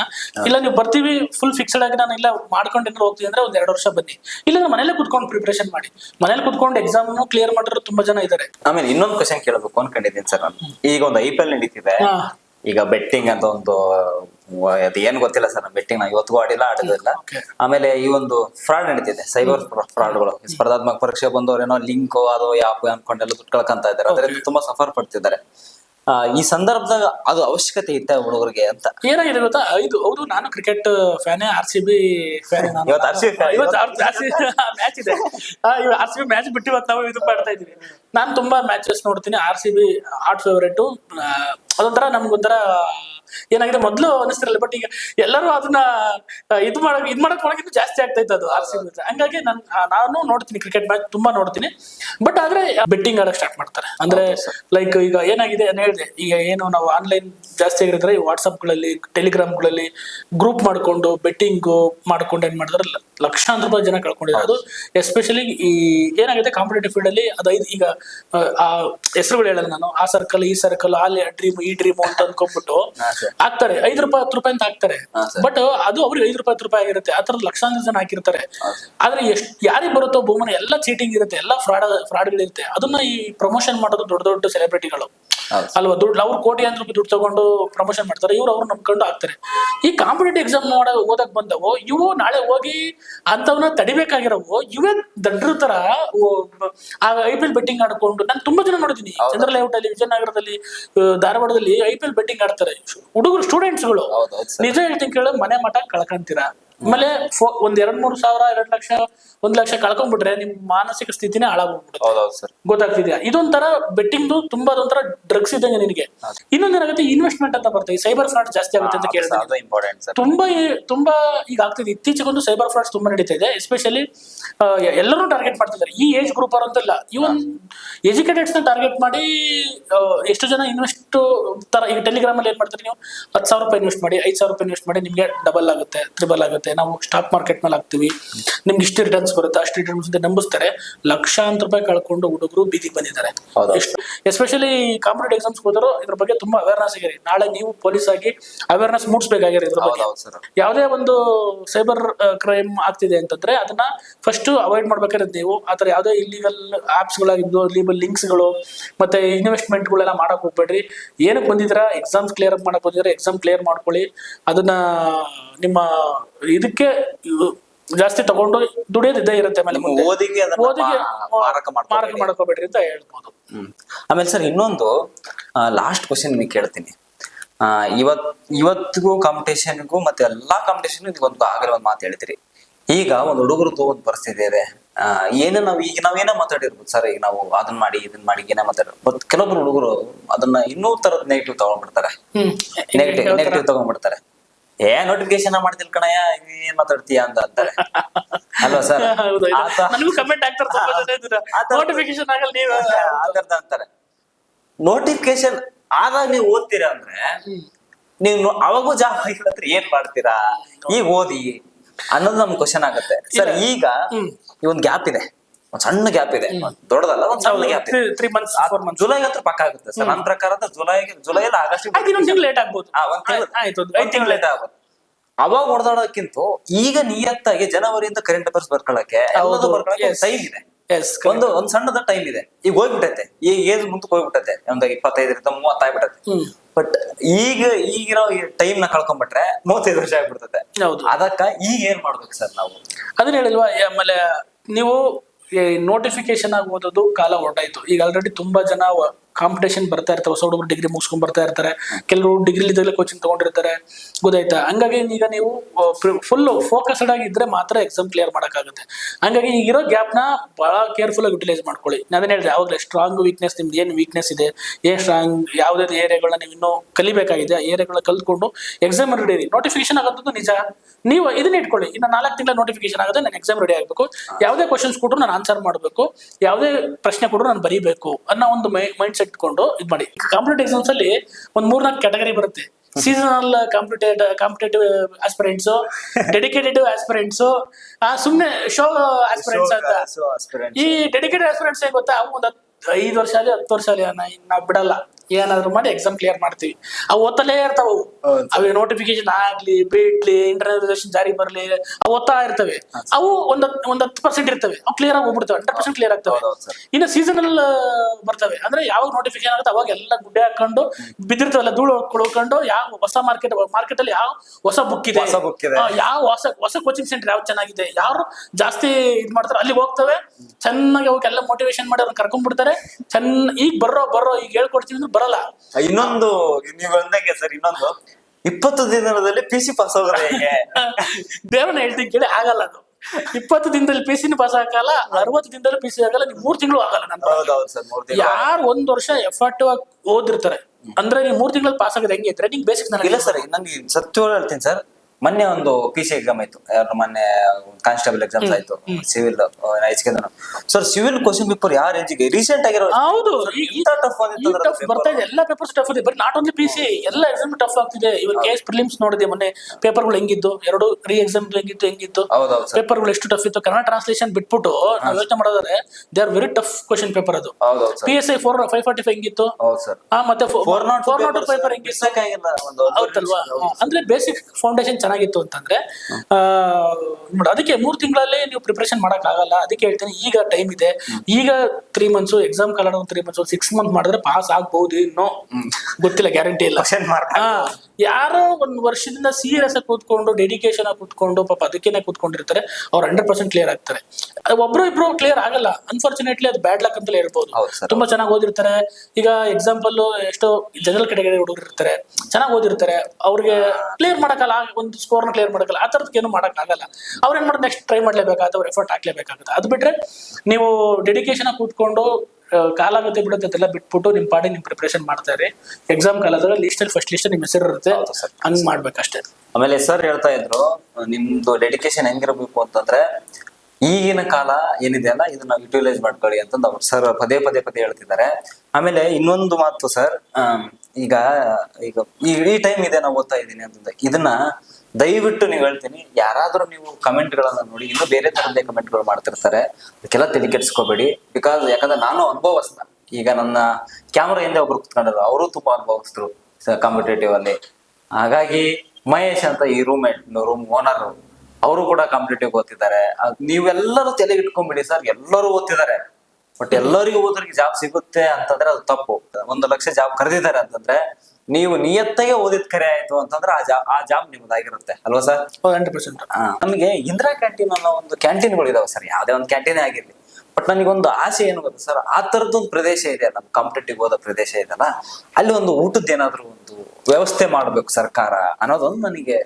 ಇಲ್ಲ ನೀವು ಬರ್ತೀವಿ ಫುಲ್ ಫಿಕ್ಸ್ಡ್ ಆಗಿ ನಾನು ಇಲ್ಲ ಮಾಡ್ಕೊಂಡು ಹೋಗ್ತೀವಿ ಅಂದ್ರೆ ಒಂದ್ ಎರಡು ವರ್ಷ ಬನ್ನಿ. ಇಲ್ಲ ಮನೇಲೆ ಕುತ್ಕೊಂಡು ಪ್ರಿಪರೇಷನ್ ಮಾಡಿ. ಮನೇಲಿ ಕುತ್ಕೊಂಡು ಎಕ್ಸಾಮ್ ಕ್ಲಿಯರ್ ಮಾಡಿರೋ ತುಂಬಾ ಜನ ಇದ್ದಾರೆ ಆಮೇಲೆ ಇನ್ನೊಂದು ಕ್ವಶನ್ ಕೇಳಬೇಕು ಅನ್ಕೊಂಡಿದ್ದೀನಿ ಸರ್ ನಾನು. ಈಗ ಒಂದು ಐ ಪಿ ಎಲ್ ನಡೀತಿದೆ. ಈಗ ಬೆಟ್ಟಿಂಗ್ ಅಂತ ಒಂದು ಅದು ಏನ್ ಗೊತ್ತಿಲ್ಲ ಸರ್ ಬೆಟ್ಟಿಂಗ್ ನಾವು ಇವತ್ತಿಗೂ ಆಡಿಲ್ಲ ಆಡೋದಿಲ್ಲ. ಆಮೇಲೆ ಈ ಒಂದು ಫ್ರಾಡ್ ನಡೀತಿದೆ ಸೈಬರ್ ಫ್ರಾಡ್ಗಳು ಸ್ಪರ್ಧಾತ್ಮಕ ಪರೀಕ್ಷೆ ಬಂದವರೇನೋ ಏನೋ ಲಿಂಕ್ ಅದು ಯಾಪ್ ಅನ್ಕೊಂಡೆಲ್ಲ ದುಡ್ಡು ಕಳ್ಕೊಂತ ಇದ್ದಾರೆ. ಅದರಿಂದ ತುಂಬಾ ಸಫರ್ ಪಡ್ತಿದ್ದಾರೆ. ಆ, ಈ ಸಂದರ್ಭದಾಗ ಅದು ಅವಶ್ಯಕತೆ ಇತ್ತ ಹುಡುಗರಿಗೆ ಅಂತ? ಏನಾಗಿದೆ ಗೊತ್ತಾ? ಇದು ಹೌದು ನಾನು ಕ್ರಿಕೆಟ್ ಫ್ಯಾನೇ ಆರ್ ಸಿ ಬಿ ಫ್ಯಾನ್ ಇವತ್ತು ಆರ್. ಇವತ್ತು ಮ್ಯಾಚ್ ಇದೆ. ಆರ್ ಸಿ ಬಿ ಮ್ಯಾಚ್ ಬಿಟ್ಟು ಇವತ್ತು ನಾವು ಇದು ಮಾಡ್ತಾ ಇದೀವಿ ನಾನು ತುಂಬಾ ಮ್ಯಾಚಸ್ ನೋಡ್ತೀನಿ R C B art favourite ಅದೊಂಥರ ನಮ್ಗೊಂಥರ ಏನಾಗಿದೆ? ಮೊದಲು ಅನಿಸ್ತಿರಲ್ಲ ಬಟ್ ಈಗ ಎಲ್ಲರೂ ಅದನ್ನ ಇದು ಮಾಡಕ್ ಇದು ಮಾಡಕ್ ಒಳಗಿಂತ ಜಾಸ್ತಿ ಆಗ್ತೈತೆ ಅದು ಆರ್ ಸಿ ಬಿ ಹಂಗಾಗಿ ನಾನು ನಾನು ನೋಡ್ತೀನಿ ಕ್ರಿಕೆಟ್ ಮ್ಯಾಚ್ ತುಂಬಾ ನೋಡ್ತೀನಿ. ಬಟ್ ಆದ್ರೆ ಬೆಟ್ಟಿಂಗ್ ಆಡಕ್ ಸ್ಟಾರ್ಟ್ ಮಾಡ್ತಾರೆ. ಅಂದ್ರೆ ಲೈಕ್ ಈಗ ಏನಾಗಿದೆ ಅಂತ ಹೇಳಿದೆ ಈಗ ಏನು ನಾವು ಆನ್ಲೈನ್ ಜಾಸ್ತಿ ಆಗಿರೋದ್ರೆ ಈ ವಾಟ್ಸಪ್ಗಳಲ್ಲಿ ಟೆಲಿಗ್ರಾಮ್ಗಳಲ್ಲಿ ಗ್ರೂಪ್ ಮಾಡ್ಕೊಂಡು ಬೆಟ್ಟಿಂಗ್ ಮಾಡ್ಕೊಂಡು ಏನ್ ಮಾಡಿದ್ರೆ ಲಕ್ಷಾಂತರ ರೂಪಾಯಿ ಜನ ಕಳ್ಕೊಂಡಿದ್ದಾರೆ. ಅದು ಎಸ್ಪೆಷಲಿ ಈ ಏನಾಗುತ್ತೆ ಕಾಂಪಿಟೇಟಿವ್ ಫೀಲ್ಡ್ ಅಲ್ಲಿ ಅದು ಐದು ಈಗ ಆ, ಹೆಸರುಗಳು ಹೇಳಲ್ಲ ನಾನು. ಆ ಸರ್ಕಲ್ ಈ ಸರ್ಕಲ್ ಆ ಡ್ರೀಮ್ ಈ ಡ್ರೀಮ್ ಅಂತ ಅನ್ಕೊಂಡ್ಬಿಟ್ಟು. ಹಾಕ್ತಾರೆ. ಐದು ರೂಪಾಯಿ ಹತ್ತು ರೂಪಾಯಿ ಅಂತ ಹಾಕ್ತಾರೆ. ಬಟ್ ಅದು ಅವ್ರಿಗೆ ಐದು ರೂಪಾಯಿ ಹತ್ತು ರೂಪಾಯಿ ಆಗಿರುತ್ತೆ. ಆ ಲಕ್ಷಾಂತರ ಜನ ಹಾಕಿರ್ತಾರೆ. ಆದ್ರೆ ಎಷ್ಟು ಯಾರಿಗೆ ಬರುತ್ತೋ ಬಹುಮಾನ ಎಲ್ಲ ಚೀಟಿಂಗ್ ಇರುತ್ತೆ. ಎಲ್ಲ ಫ್ರಾಡ್ ಫ್ರಾಡ್ಗಳಿರುತ್ತೆ ಅದನ್ನ ಈ ಪ್ರಮೋಷನ್ ಮಾಡೋದು ದೊಡ್ಡ ದೊಡ್ಡ ಸೆಲೆಬ್ರಿಟಿಗಳು. ಅಲ್ವಾ? ದುಡ್ಡು ಅವ್ರು ಕೋಟಿ ಅಂತ ರೂಪಾಯಿ ದುಡ್ಡು ತಗೊಂಡು ಪ್ರಮೋಷನ್ ಮಾಡ್ತಾರೆ ಇವ್ರು ಅವ್ರು ನಂಬ್ಕೊಂಡು ಹಾಕ್ತಾರೆ. ಈ ಕಾಂಪಿಟೇಟಿವ್ ಎಕ್ಸಾಮ್ ನೋಡ ಓದಕ್ ಬಂದವು ಇವು ನಾಳೆ ಹೋಗಿ ಅಂತವನ್ನ ತಡಿಬೇಕಾಗಿರವು ಇವೇ ದಡ್ರ ತರ ಐ ಪಿ ಎಲ್ ಬೆಟ್ಟಿಂಗ್ ಆಡ್ಕೊಂಡು ನಾನು ತುಂಬಾ ಜನ ನೋಡಿದೀನಿ ಚಂದ್ರ ಲೇಔಟ್ ಅಲ್ಲಿ ವಿಜಯನಗರದಲ್ಲಿ ಧಾರವಾಡದಲ್ಲಿ ಐ ಪಿ ಎಲ್ ಬೆಟ್ಟಿಂಗ್ ಆಡ್ತಾರೆ. ಹುಡುಗರು ಸ್ಟೂಡೆಂಟ್ಸ್ಗಳು ಗಳು ಹೌದು ನಿಜ ಹೇಳ್ತೀನಿ ಕೇಳ ಮನೆ ಮಠ ಕಳ್ಕೊಂತೀರಾ? ಆಮೇಲೆ ಒಂದ್ ಎರಡ್ ಮೂರ್ ಸಾವಿರ ಎರಡ್ ಲಕ್ಷ ಒಂದ್ ಲಕ್ಷ ಕಳ್ಕೊಂಡ್ಬಿಟ್ರೆ ನಿಮ್ ಮಾನಸಿಕ ಸ್ಥಿತಿನೇ ಹಾಳಾಗ್ಬಿಟ್ಟು ಗೊತ್ತಾಗ್ತಿದ್ಯಾ? ಇದೊಂಥರ ಬೆಟ್ಟಿಂಗ್ ತುಂಬಾ ಅದೊಂಥರ ಡ್ರಗ್ಸ್ ಇದ್ದಂಗೆ ನಿನಗೆ. ಇನ್ನೊಂದೇನಾಗುತ್ತೆ ಇನ್ವೆಸ್ಟ್ಮೆಂಟ್ ಅಂತ ಬರ್ತದೆ. ಈ ಸೈಬರ್ ಫ್ರಾಡ್ ಜಾಸ್ತಿ ಆಗುತ್ತೆ ಅಂತ ಕೇಳಿದ್ರೆ ಇಂಪಾರ್ಟೆಂಟ್ ಸರ್. ತುಂಬಾ ತುಂಬಾ ಈಗ ಆಗ್ತಿದೆ. ಇತ್ತೀಚೆಗೊಂದು ಸೈಬರ್ ಫ್ರಾಡ್ಸ್ ತುಂಬಾ ನಡೀತಾ ಇದೆ. ಎಸ್ಪೆಷಲಿ ಎಲ್ಲರೂ ಟಾರ್ಗೆಟ್ ಮಾಡ್ತಿದ್ದಾರೆ. ಈ ಏಜ್ ಗ್ರೂಪ್ ಅವ್ರ ಅಂತಲ್ಲ ಇವನ್ ಎಜುಕೇಟೆಡ್ಸ್ನ ಟಾರ್ಗೆಟ್ ಮಾಡಿ ಎಷ್ಟು ಜನ ಇನ್ವೆಸ್ಟ್ ತರ ಈಗ ಟೆಲಿಗ್ರಾಮ್ ಅಲ್ಲಿ ಏನ್ ಮಾಡ್ತಾರೆ ನೀವು? ಹತ್ತು ಸಾವಿರ ರೂಪಾಯಿ ಇನ್ವೆಸ್ಟ್ ಮಾಡಿ ಐದು ಸಾವಿರ ರೂಪಾಯಿ ಇನ್ವೆಸ್ಟ್ ಮಾಡಿ ನಿಮ್ಗೆ ಡಬಲ್ ಆಗುತ್ತೆ ತ್ರಿಬಲ್ ಆಗುತ್ತೆ. ನಾವು ಸ್ಟಾಕ್ ಮಾರ್ಕೆಟ್ ಮೇಲೆ ಹಾಕ್ತೀವಿ. ನಿಮ್ಗೆ ಇಷ್ಟು ರಿಟರ್ನ್ಸ್ ಬರುತ್ತೆ. ಅಷ್ಟು ರಿಟರ್ನ್ಸ್ ಅಂತ ನಂಬಿಸ್ತಾರೆ. ಲಕ್ಷಾಂತರ ರೂಪಾಯಿ ಕಳ್ಕೊಂಡು ಹುಡುಗರು ಬೀದಿಗೆ ಬಂದಿದ್ದಾರೆ. ಎಸ್ಪೆಷಲಿ ಕಾಂಪಿಟೇಟಿವ್ ಎಕ್ಸಾಮ್ಸ್ ಹೋದರು ಇದ್ರ ಬಗ್ಗೆ ತುಂಬಾ ಅವೇರ್ನೆಸ್ ಆಗಿರಿ. ನಾಳೆ ನೀವು ಪೊಲೀಸ್ ಆಗಿ ಅವೇರ್ನೆಸ್ ಮೂಡಿಸಬೇಕಾಗಿರಿ ಇದ್ರ ಬಗ್ಗೆ. ಯಾವುದೇ ಒಂದು ಸೈಬರ್ ಕ್ರೈಮ್ ಆಗ್ತಿದೆ ಅಂತಂದ್ರೆ ಅದನ್ನ ಫಸ್ಟ್ ಅವಾಯ್ಡ್ ಮಾಡ್ಬೇಕಾದ್ರೆ ನೀವು ಆತರ ಯಾವುದೇ ಇಲ್ಲಿಗಲ್ ಲಿಗಲ್ ಲಿಂಕ್ಸ್ಗಳು ಮತ್ತೆ ಇನ್ವೆಸ್ಟ್ಮೆಂಟ್ ಗಳೆಲ್ಲ ಮಾಡಕ್ ಹೋಗ್ಬೇಡ್ರಿ. ಏನಕ್ಕೆ ಬಂದಿದ್ರ ಎಕ್ಸಾಮ್ಸ್ ಕ್ಲಿಯರ್ ಅಪ್ ಮಾಡಕ್ ಬಂದಿದ್ರೆ ಎಕ್ಸಾಮ್ ಕ್ಲಿಯರ್ ಮಾಡ್ಕೊಳ್ಳಿ. ಅದನ್ನ ನಿಮ್ಮ ಇದಕ್ಕೆ ಜಾಸ್ತಿ ತಗೊಂಡು ದುಡಿಯೋದು ಇದ್ದೇ ಇರುತ್ತೆ ಆಮೇಲೆ ಮುಂದೆ. ಓದಿಗೆ ಅದನ್ನ ಓದಿಗೆ ಮಾ- ಮಾರಕ ಮಾಡ್ಕೊಬೇಡಿ. ಮಾಡ್ಕೋಬೇಡ್ರಿ ಅಂತ ಹೇಳ್ಬೋದು. ಹ್ಮ್. ಆಮೇಲೆ ಸರ್ ಇನ್ನೊಂದು ಲಾಸ್ಟ್ ಕ್ವಶನ್ ನಿಮಗೆ ಕೇಳ್ತೀನಿ. ಆ, ಇವತ್ ಇವತ್ತಿಗೂ ಕಾಂಪಿಟೇಷನ್ಗೂ ಮತ್ತೆ ಎಲ್ಲಾ ಕಾಂಪಿಟೇಷನ್ ಒಂದು ಆಗಲೇ ಒಂದು ಮಾತು ಹೇಳ್ತೀರಿ. ಈಗ ಒಂದು ಹುಡುಗರದ್ದು ಒಂದು ಪರಿಸ್ಥಿತಿ ಇದೆ ಆ, ಏನೇ ನಾವು ಈಗ ನಾವೇನೋ ಮಾತಾಡಿರ್ಬೋದು ಸರ್? ಈಗ ನಾವು ಅದನ್ನ ಮಾಡಿ ಇದನ್ನ ಮಾಡಿ ಏನೇ ಮಾತಾಡಿರ್ಬೋದು? ಬಟ್ ಕೆಲವೊಬ್ರು ಹುಡುಗರು ಅದನ್ನ ಇನ್ನೂ ತರದ್ ನೆಗೆಟಿವ್ ತಗೊಂಡ್ಬಿಡ್ತಾರೆ. ಹ್ಮ್. ನೆಗೆಟಿವ್ ನೆಗೆಟಿವ್ ತಗೊಂಡ್ಬಿಡ್ತಾರೆ. ಏ ನೋಟಿಫಿಕೇಶನ್ ಮಾಡ್ತಿಲ್ ಕಣಯ್ಯ ಏನ್ ಮಾತಾಡ್ತೀಯ ಅಂತ ಅಂತಾರೆ. ಅಲ್ವಾ ಸರ್ ನನಗೂ ಕಮೆಂಟ್ ನೋಟಿಫಿಕೇಶನ್ ಆಗಲ್ಲ ನೀವು. ಅಂತಾರೆ. ನೋಟಿಫಿಕೇಶನ್ ಆದಾಗ ನೀವು ಓದ್ತೀರಾ ಅಂದ್ರೆ ನೀವು ಅವಾಗೂ ಜಾಬ್ ಆಗಿಲ್ಲ ಏನ್ ಮಾಡ್ತೀರಾ? ಈಗ ಓದಿ ಅನ್ನೋದು ನಮ್ ಕ್ವಶನ್ ಆಗುತ್ತೆ. ಸರ್ ಈಗ ಈ ಒಂದ್ ಗ್ಯಾಪ್ ಇದೆ. ಒಂದ್ ಸಣ್ಣ ಗ್ಯಾಪ್ ಇದೆ. ದೊಡ್ಡದಲ್ಲ ಒಂದ್ ಸಣ್ಣ gap three months four months July ಹತ್ರ ಪಕ್ಕ ಆಗುತ್ತೆ ಸರ್. ನನ್ನ ಪ್ರಕಾರ ಜುಲೈ ಜುಲೈ ಅಲ್ಲಿ ಆಗಸ್ಟ್ ತಿಂಗಳು ಲೇಟ್ ಆಗ್ಬೋದು. ಐದ್ ಒಂದ್ ತಿಂಗ್ಳು- ಆಯ್ತು ಒಂದ್ ತಿಂಗ್ಳು ಲೇಟ್ ಆಗ್ಬೋದು. ಅವಾಗ ಹೊಡೆದಾಡೋಕ್ಕಿಂತ ಈಗ ನಿಯತ್ತಾಗಿ ಜನವರಿಯಿಂದ ಕರೆಂಟ್ ಅಫೇರ್ಸ್ ಬರ್ಕೊಳಕ್ಕೆ ಎಲ್ಲದೂ ಬರ್ಕೊಳಕ್ಕೆ ಟೈಮ್ ಇದೆ. ಒಂದು ಒಂದ್ ಸಣ್ಣದ ಟೈಮ್ ಇದೆ. ಈಗ ಹೋಗ್ಬಿಟ್ಟೈತೆ. ಈಗ ಏಜ್ ಮುಂದಕ್ಕೆ ಹೋಗ್ಬಿಟ್ಟೈತೆ. ಒಂದ್ ಇಪ್ಪತ್ತೈದರಿಂದ ಮೂವತ್ತ ಆಗ್ಬಿಟ್ಟೈತೆ. ಬಟ್ ಈಗ ಈಗಿರೋ ಟೈಮ್ನ ಕಳ್ಕೊಂಡ್ಬಿಟ್ರೆ ಮೂವತ್ತೈದು ವರ್ಷ ಆಗ್ಬಿಡ್ತೈತೆ. ಹೌದು. ಅದಕ್ಕ ಈಗ ಏನ್ ಮಾಡ್ಬೇಕು ಸರ್ ನಾವು? ಅದನ್ನ ಹೇಳಿಲ್ವಾ ಆಮೇಲೆ ನೀವು ನೋಟಿಫಿಕೇಶನ್ ಆಗಿ ಓದೋದು ಕಾಲ ಹೊರಟಾಯ್ತು. ಈಗ ಆಲ್ರೆಡಿ ತುಂಬಾ ಜನ ಕಾಂಪಿಟೇಷನ್ ಬರ್ತಾ ಇರ್ತಾರೆ ಹೊಸ ಹುಡುಗರು ಡಿಗ್ರಿ ಮುಗಿಸ್ಕೊಂಡ್ ಬರ್ತಾ ಇರ್ತಾರೆ, ಕೆಲವರು ಡಿಗ್ರಿ ಇದ್ದಾಗಲೇ ಕೋಚಿಂಗ್ ತಗೊಂಡಿರ್ತಾರೆ, ಗೊತ್ತಾಯ್ತಾ? ಹಂಗಾಗಿ ಈಗ ನೀವು ಫುಲ್ ಫೋಕಸ್ಡ್ ಆಗಿ ಇದ್ರೆ ಮಾತ್ರ ಎಕ್ಸಾಮ್ ಕ್ಲಿಯರ್ ಮಾಡೋಕ್ಕಾಗುತ್ತೆ. ಹಂಗಾಗಿ ಈಗಿರೋ ಗ್ಯಾಪ್ನ ಬಹಳ ಕೇರ್ಫುಲ್ ಆಗಿ ಯುಟಿಲೈಸ್ ಮಾಡ್ಕೊಳ್ಳಿ. ನಾನು ಹೇಳಿದೆ, ಯಾವಾಗಲೇ ಸ್ಟ್ರಾಂಗ್ ವೀಕ್ನೆಸ್ ನಿಮ್ದು ಏನು ವೀಕ್ನೆಸ್ ಇದೆ ಏನ್ ಸ್ಟ್ರಾಂಗ್ ಯಾವುದೇ ಏರಿಯಾಗಳನ್ನ ನೀವು ಇನ್ನೂ ಕಲಿಬೇಕಾಗಿದೆ, ಆ ಏರಿಯಾಗಳನ್ನ ಕಲ್ತ್ಕೊಂಡು ಎಕ್ಸಾಮ್ ರೆಡಿ ನೋಟಿಫಿಕೇಶನ್ ಆಗೋದು ನಿಜ. ನೀವು ಇದನ್ನ ಇಟ್ಕೊಳ್ಳಿ, ಇನ್ನು ನಾಲ್ಕು ತಿಂಗಳ ನೋಟಿಫಿಕೇಶನ್ ಆಗುತ್ತೆ, ನಾನು ಎಕ್ಸಾಮ್ ರೆಡಿ ಆಗಬೇಕು. ಯಾವುದೇ ಕ್ವಶನ್ಸ್ ಕೊಟ್ಟರು ನಾನು ಆನ್ಸರ್ ಮಾಡಬೇಕು, ಯಾವುದೇ ಪ್ರಶ್ನೆ ಕೊಟ್ಟರು ನಾನು ಬರೀಬೇಕು ಅನ್ನೋ ಒಂದು ಮೈಂಡ್ ಸೆಟ್ ಇಟ್ಕೊಂಡು ಇದು ಮಾಡಿ. ಕಾಂಪಿಟೇಟಿವ್ ಎಕ್ಸಾಮ್ಸ್ ಅಲ್ಲಿ ಒಂದ್ ಮೂರ್ನಾಲ್ಕು ಕ್ಯಾಟಗರಿ ಬರುತ್ತೆ. Seasonal compete competitive aspirants dedicated aspirants ಸುಮ್ನೆ ಶೋ ಆಸ್ಪಿರೆಂಟ್ಸ್ ಅಂತ. ಈ ಡೆಡಿಕೇಟೆಡ್ ಆಸ್ಪಿರೆಂಟ್ಸ್ ಏನ್ ಗೊತ್ತಾ? ಅವು ಒಂದು ಐದು ವರ್ಷ ಅಲ್ಲಿ ಹತ್ತು ವರ್ಷ ಅಲ್ಲಿ ನಾವು ಬಿಡಲ್ಲ. ಏನಾದ್ರು ಮಾಡಿ ಎಕ್ಸಾಮ್ ಕ್ಲಿಯರ್ ಮಾಡ್ತೀವಿ. ಅವು ಓದ್ತಲೇ ಇರ್ತಾವ. ಅವು. ನೋಟಿಫಿಕೇಶನ್ ಆಗ್ಲಿ ಬಿಡ್ಲಿ ಇಂಟರ್ನಲೈಸೇಷನ್ ಜಾರಿ ಬರ್ಲಿ ಅವು ಓದ್ತಾ ಇರ್ತವೆ. ಅವು ಒಂದ್ ಒಂದ್ ಹತ್ತು ಪರ್ಸೆಂಟ್ ಇರ್ತವೆ. ಅವು ಕ್ಲಿಯರ್ ಆಗಿ ಹೋಗ್ಬಿಡ್ತವೆ ಹಂಡ್ರೆಡ್ ಪರ್ಸೆಂಟ್ ಕ್ಲಿಯರ್ ಆಗ್ತವೆ. ಇನ್ನು ಸೀಸನಲ್ ಬರ್ತವೆ. ಅಂದ್ರೆ ಯಾವಾಗ ನೋಟಿಫಿಕೇಶನ್ ಆಗುತ್ತೆ ಅವಾಗ ಎಲ್ಲ ಗುಡ್ಡೆ ಹಾಕೊಂಡು ಬಿದ್ದಿರ್ತವಲ್ಲ ಧೂಳು ಉಳ್ಕೊಂಡು ಯಾವ ಹೊಸ ಮಾರ್ಕೆಟ್ ಮಾರ್ಕೆಟ್ ಅಲ್ಲಿ ಯಾವ ಹೊಸ ಬುಕ್ ಇದೆ. ಯಾವ ಹೊಸ ಹೊಸ ಕೋಚಿಂಗ್ ಸೆಂಟರ್ ಯಾವ ಚೆನ್ನಾಗಿದೆ. ಯಾರು ಜಾಸ್ತಿ ಇದ್ ಮಾಡ್ತಾರೆ ಅಲ್ಲಿ ಹೋಗ್ತವೆ. ಚೆನ್ನಾಗಿ ಅವಕ್ಕೆಲ್ಲ ಮೋಟಿವೇಶನ್ ಮಾಡಿ ಅವ್ರನ್ನ ಕರ್ಕೊಂಡ್ಬಿಡ್ತಾರೆ. ಚೆನ್ನ ಈಗ ಬರೋ ಬರೋ ಈಗ ಹೇಳ್ಕೊಡ್ತೀವಿ ಅಂದ್ರೆ ಬರಲ್ಲ. ಇನ್ನೊಂದು ನೀವು ಅಂದಂಗೆ ಸರ್ ಇನ್ನೊಂದು. ಇಪ್ಪತ್ತು ದಿನದಲ್ಲಿ ಪಿ ಸಿ ಪಾಸ್ ಹೋಗೋದು ಹೇಗೆ? ದೇವನ ಹೇಳ್ತೀನಿ ಕೇಳಿ ಆಗಲ್ಲ ಅದು. ಇಪ್ಪತ್ತು ದಿನದಲ್ಲಿ ಪಿ ಸಿನ ಪಾಸ್ ಆಗಲ್ಲ ಅರವತ್ತು ದಿನದಲ್ಲಿ ಪಿ ಸಿ ಆಗಲ್ಲ ನೀವು ಮೂರ್ ತಿಂಗಳು ಆಗಲ್ಲ ನನ್ನ ಯಾರು ಒಂದ್ ವರ್ಷ ಎಫರ್ಟ್ ಓದಿರ್ತಾರೆ. ಅಂದ್ರೆ ನೀವು ಮೂರ್ ತಿಂಗಳಲ್ಲಿ ಪಾಸ್ ಆಗೋದು ಹೆಂಗೆ? ಟ್ರೈನಿಂಗ್ ನಿಂಗೆ ಇಲ್ಲ ಸರ್ ನಂಗೆ ಸತ್ಯವಾಗಿ ಹೇಳ್ತೀನಿ ಸರ್. ಮೊನ್ನೆ ಒಂದು ಪಿ ಸಿ ಎಕ್ಸಾಮ್ ಆಯ್ತು. ಯಾರು ಮೊನ್ನೆ ಕಾನ್ಸ್ಟೇಬಲ್ ಎಕ್ಸಾಮ್ಸ್ ಆಯ್ತು. ಸಿವಿಲ್ ಹೆಚ್ಚಿಗೆ ಸರ್ ಸಿವಿಲ್ ಕ್ವಶನ್ ಪೇಪರ್ ಯಾವ ರೇಂಜಿಗೆ ರೀಸೆಂಟ್ ಆಗಿರೋ ಹೌದು. ಟಫ್ ಟಫ್ ಬರ್ತಾ ಇದೆ. ಎಲ್ಲ ಪೇಪರ್ಸ್ ಟಫ್ ಇದೆ. But not only P C ಎಲ್ಲ ಎಕ್ಸಾಮ್ ಟಫ್ ಆಗ್ತಿದೆ. ಇವನ್ ಎಸ್ ಪ್ರಿಲಿಮ್ಸ್ ನೋಡಿದೆ ಮೊನ್ನೆ. ಪೇಪರ್ಗಳು ಹೆಂಗಿದ್ದು ಎರಡು ರೀ ಎಕ್ಸಾಮ್ ಹೆಂಗಿತ್ತು? ಹೆಂಗಿತ್ತು ಪೇಪರ್ಗಳು ಎಷ್ಟು ಟಫ್ ಇತ್ತು? ಕನ್ನಡ ಟ್ರಾನ್ಸ್ಲೇಷನ್ ಬಿಟ್ಬಿಟ್ಟು ನಾವು ಯೋಚನೆ ಮಾಡೋದಾದ್ರೆ they are very tough question paper ಅದು. P S I four five forty five ಹೆಂಗಿತ್ತು? ಮತ್ತೆ four not four not paper ಹೆಂಗಿತ್ತು? ಅಂದ್ರೆ ಬೇಸಿಕ್ ಫೌಂಡೇಶನ್ ಚೆನ್ನಾಗಿತ್ತು ಅಂತಂದ್ರೆ ಆ, ನೋಡಿ ಅದಕ್ಕೆ ಮೂರ್ ತಿಂಗಳಲ್ಲಿ ನೀವು ಪ್ರಿಪರೇಷನ್ ಮಾಡಕ್ ಆಗಲ್ಲ ಅದಕ್ಕೆ ಹೇಳ್ತೀನಿ ಈಗ ಟೈಮ್ ಇದೆ. ಈಗ ತ್ರೀ ಮಂತ್ಸ್ ಎಕ್ಸಾಮ್ ಕಾಲ ತ್ರೀ ಮಂತ್ಸ್ ಸಿಕ್ಸ್ ಮಂತ್ ಮಾಡಿದ್ರೆ ಪಾಸ್ ಆಗ್ಬಹುದು ಇನ್ನೂ. ಗೊತ್ತಿಲ್ಲ ಗ್ಯಾರಂಟಿ ಇಲ್ಲ. ಯಾರೋ ಒಂದು ವರ್ಷದಿಂದ ಸೀರಿಯಸ್ ಆಗಿ ಕೂತ್ಕೊಂಡು ಡೆಡಿಕೇಶನ್ ಆಗಿ ಕೂತ್ಕೊಂಡು ಪಾಪ ಅದಕ್ಕೇನೆ ಕೂತ್ಕೊಂಡಿರ್ತಾರೆ. ಅವ್ರು ಹಂಡ್ರೆಡ್ ಪರ್ಸೆಂಟ್ ಕ್ಲಿಯರ್ ಆಗ್ತಾರೆ. ಒಬ್ರು ಇಬ್ರು ಕ್ಲಿಯರ್ ಆಗಲ್ಲ. ಅನ್ಫಾರ್ಚುನೇಟ್ಲಿ ಅದು ಬ್ಯಾಡ್ ಲಕ್ ಅಂತಲೇ ಹೇಳ್ಬೋದು. ತುಂಬಾ ಚೆನ್ನಾಗಿ ಓದಿರ್ತಾರೆ. ಈಗ ಎಕ್ಸಾಂಪಲ್ ಎಷ್ಟೋ ಜನರಲ್ ಕೆಟಗರಿ ಹುಡುಗರು ಇರ್ತಾರೆ. ಚೆನ್ನಾಗಿ ಓದಿರ್ತಾರೆ. ಅವ್ರಿಗೆ ಕ್ಲಿಯರ್ ಮಾಡಕ್ಕಲ್ಲ ಒಂದು ಸ್ಕೋರ್ನ ಕ್ಲಿಯರ್ ಮಾಡಕ್ಕಲ್ಲ ಆ ಥರದಕ್ಕೆ ಏನು ಮಾಡೋಕ್ಕಾಗಲ್ಲ. ಅವ್ರು ಏನ್ ಮಾಡೋದು ನೆಕ್ಸ್ಟ್ ಟ್ರೈ ಮಾಡ್ಲೇಬೇಕಾಗುತ್ತೆ. ಅವ್ರು ಎಫರ್ಟ್ ಹಾಕ್ಲೇಬೇಕಾಗುತ್ತೆ. ಅದು ಬಿಟ್ರೆ ನೀವು ಡೆಡಿಕೇಶನ್ ಆಗಿ ಕೂತ್ಕೊಂಡು ಆ, ಕಾಲಾಗುತ್ತೆ ಬಿಡುತ್ತೆ ಅದೆಲ್ಲ ಬಿಟ್ಬಿಟ್ಟು ನಿಮ್ ಪಾಡಿ ನಿಮ್ ಪ್ರಿಪರೇಷನ್ ಮಾಡ್ತಾರೆ. ಎಕ್ಸಾಮ್ ಲಿಸ್ಟ್ ಅಲ್ಲಿ ಫಸ್ಟ್ ಲಿಸ್ಟ್ ನಿಮ್ ಹೆಸರು ಇರುತ್ತೆ. ಹಂಗ್ ಮಾಡ್ಬೇಕಷ್ಟೇ. ಆಮೇಲೆ ಸರ್ ಹೇಳ್ತಾ ಇದ್ರು ನಿಮ್ದು ಡೆಡಿಕೇಶನ್ ಹೆಂಗಿರ್ಬೇಕು ಅಂತಂದ್ರೆ ಈಗಿನ ಕಾಲ ಏನಿದೆ ಅಲ್ಲ ಇದನ್ನ ಯುಟಿಲೈಸ್ ಮಾಡ್ಕೊಳ್ಳಿ ಅಂತಂದು ಅವ್ರು ಸರ್ ಪದೇ ಪದೇ ಪದೇ ಹೇಳ್ತಿದ್ದಾರೆ. ಆಮೇಲೆ ಇನ್ನೊಂದು ಮಾತು ಸರ್ ಈಗ ಈಗ ಈ ಈ ಟೈಮ್ ಇದೆ ನಾವು ಓದ್ತಾ ಇದ್ದೀನಿ ಅಂತಂದ್ರೆ ಇದನ್ನ ದಯವಿಟ್ಟು ನೀವು ಹೇಳ್ತೀನಿ, ಯಾರಾದ್ರೂ ನೀವು ಕಮೆಂಟ್ ಗಳನ್ನ ನೋಡಿ, ಇನ್ನೂ ಬೇರೆ ತರದೇ ಕಮೆಂಟ್ಗಳು ಮಾಡ್ತಿರ್ತಾರೆ, ಅದಕ್ಕೆಲ್ಲ ತಲೆ ಕೆಡಿಸ್ಕೋಬೇಡಿ ಬಿಕಾಸ್ ಯಾಕಂದ್ರೆ ನಾನು ಅನುಭವಸ್ತ ಈಗ ನನ್ನ ಕ್ಯಾಮ್ರಾ ಹಿಂದೆ ಒಬ್ರು ಕುತ್ಕೊಂಡ್ರು, ಅವರು ತುಂಬಾ ಅನುಭವಿಸಿದ್ರು ಕಾಂಪಿಟೇಟಿವ್ ಅಲ್ಲಿ. ಹಾಗಾಗಿ ಮಹೇಶ್ ಅಂತ ಈ ರೂಮ್ ರೂಮ್ ಓನರ್ ಅವರು ಕೂಡ ಕಾಂಪಿಟೇಟಿವ್ ಓದ್ತಿದ್ದಾರೆ. ನೀವೆಲ್ಲರೂ ತಲೆಗೆ ಇಟ್ಕೊಂಡ್ಬಿಡಿ ಸರ್, ಎಲ್ಲರೂ ಓದ್ತಿದ್ದಾರೆ. ಬಟ್ ಎಲ್ಲರಿಗೂ ಓದ್ರಿಗೆ ಜಾಬ್ ಸಿಗುತ್ತೆ ಅಂತಂದ್ರೆ ಅದು ತಪ್ಪು. ಒಂದು ಲಕ್ಷ ಜಾಬ್ ಕರೆದಿದ್ದಾರೆ ಅಂತಂದ್ರೆ ನೀವು ನಿಯತ್ತಾಗೆ ಓದಿದ ಕರೆ ಆಯ್ತು ಅಂತಂದ್ರೆ ಆ ಜಾ ಆ ಜಾಬ್ ನಿಮ್ದಾಗಿರುತ್ತೆ. ಅಲ್ವಾ ಸರ್? Hundred percent. ನಮಗೆ ಇಂದಿರಾ ಕ್ಯಾಂಟೀನ್ ಅನ್ನೋ ಒಂದು ಕ್ಯಾಂಟೀನ್ಗಳು ಇದಾವೆ ಸರ್. ಯಾವುದೇ ಒಂದು ಕ್ಯಾಂಟೀನ್ ಆಗಿರ್ಲಿ. ಬಟ್ ನನಗೊಂದು ಆಸೆ ಏನು ಗೊತ್ತಾ ಸರ್? ಆ ಥರದ್ದೊಂದು ಪ್ರದೇಶ ಇದೆ. ನಮ್ಮ ಕಾಂಪಿಟೇಟಿವ್ ಹೋದ ಪ್ರದೇಶ ಇದೆಲ್ಲ ಅಲ್ಲಿ ಒಂದು ಊಟದ ಏನಾದರೂ ಒಂದು ವ್ಯವಸ್ಥೆ ಮಾಡ್ಬೇಕು ಸರ್ಕಾರ ಅನ್ನೋದೊಂದು ನನಗೆ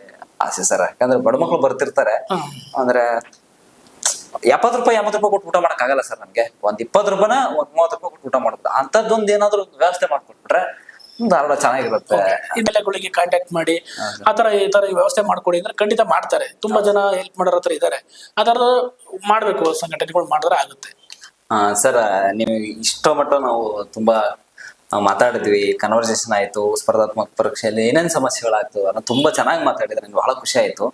ಆಸೆ ಸರ್. ಯಾಕಂದ್ರೆ ಬಡ ಮಕ್ಳು ಬರ್ತಿರ್ತಾರೆ. ಅಂದ್ರೆ ಎಪ್ಪತ್ತು ರೂಪಾಯಿ ಎಂಬತ್ತು ರೂಪಾಯಿ ಕೊಟ್ಟು ಊಟ ಮಾಡೋಕ್ಕಾಗಲ್ಲ ಸರ್ ನಮ್ಗೆ. ಒಂದ್ ಇಪ್ಪತ್ತು ರೂಪಾಯಿನ ಒಂದ್ ಮೂವತ್ತು ರೂಪಾಯಿ ಕೊಟ್ಟು ಊಟ ಮಾಡ್ಬೋದು ಅಂತದ್ದೊಂದು ಏನಾದರೂ ಒಂದು ವ್ಯವಸ್ಥೆ ಮಾಡ್ಕೊಟ್ಬಿಟ್ರೆ ಧಾರವಾಡ ಚೆನ್ನಾಗಿರುತ್ತೆ. ಇಮೇಲೆಗಳಿಗೆ ಕಾಂಟ್ಯಾಕ್ಟ್ ಮಾಡಿ ಆ ತರ ಈ ತರ ವ್ಯವಸ್ಥೆ ಮಾಡ್ಕೊಡಿ ಅಂದ್ರೆ ಖಂಡಿತ ಮಾಡ್ತಾರೆ. ತುಂಬಾ ಜನ ಹೆಲ್ಪ್ ಮಾಡೋರ ಹತ್ರ ಇದ್ದಾರೆ ಆ ತರ ಮಾಡ್ಬೇಕು ಸಂಘಟನೆಗಳು ಮಾಡಿದ್ರೆ ಆಗುತ್ತೆ. ಸರ್ ನೀವು ಇಷ್ಟೋ ಮಟ್ಟ ನಾವು ತುಂಬಾ ಮಾತಾಡಿದ್ವಿ ಕನ್ವರ್ಸೇಷನ್ ಆಯ್ತು ಸ್ಪರ್ಧಾತ್ಮಕ ಪರೀಕ್ಷೆಯಲ್ಲಿ ಏನೇನು ಸಮಸ್ಯೆಗಳಾಗ್ತವೆ ಅನ್ನೋ ತುಂಬಾ ಚೆನ್ನಾಗಿ ಮಾತಾಡಿದ್ರೆ ನಂಗೆ ಬಹಳ ಖುಷಿ ಆಯ್ತು.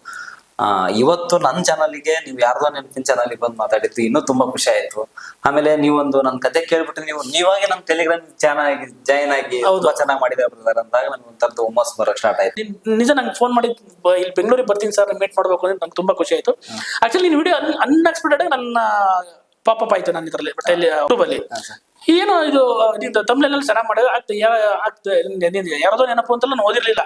ಆ ಇವತ್ತು ನನ್ನ ಚಾನಲ್ಗೆ ನೀವು ಯಾರ್ದೋ ನೆನಪಿನ ಚಾನಲ್ಗೆ ಬಂದು ಮಾತಾಡಿದ್ದು ಇನ್ನೂ ತುಂಬಾ ಖುಷಿ ಆಯ್ತು. ಆಮೇಲೆ ನೀವೊಂದು ನನ್ನ ಕತೆ ಕೇಳ್ಬಿಟ್ಟು ನೀವು ನೀವಾಗೆ ನಮ್ಮ ಟೆಲಿಗ್ರಾಮ್ ಚಾನಲ್ ಜಾಯ್ನ್ ಆಗಿ ತುಂಬಾ ಚೆನ್ನಾಗಿ ಮಾಡಿದ್ರೆ ಬ್ರದರ್ ಅಂದಾಗ ನನ್ಗೆ ಒಂಥರದ್ದು ಹುಮ್ಮಸ್ ಬರೋಕ್ ಸ್ಟಾರ್ಟ್ ಆಯ್ತು. ನಿಜ ನಂಗೆ ಫೋನ್ ಮಾಡಿ ಇಲ್ಲಿ ಬೆಂಗಳೂರಿಗೆ ಬರ್ತೀನಿ ಸರ್ ಮೀಟ್ ಮಾಡ್ಬೇಕು ಅಂದ್ರೆ ನಂಗೆ ತುಂಬಾ ಖುಷಿ ಆಯ್ತು. ಆಕ್ಚುಲಿ ನೀನ್ ವಿಡಿಯೋ ಅನ್ಎಕ್ಸ್ಪೆಕ್ಟೆಡ್ ಆಗಿ ನನ್ನ ಪಾಪಪ್ ಆಯ್ತು ನನ್ನ ಇದರಲ್ಲಿ ಬಟ್ ಇಲ್ಲಿ ಯೂಟ್ಯೂಬ್ ಅಲ್ಲಿ. ಏನೋ ಇದು ನಿಂದ ತಮ್ಲೆನಲ್ಲಿ ಚೆನ್ನಾಗಿ ಮಾಡಿದ್ರೆ ಆಗ್ತದೆ ಆಗ್ತದೆ ಯಾರದೋ ನೆನಪು ಅಂತೆಲ್ಲ ನಾನು ಓದಿರ್ಲಿಲ್ಲ.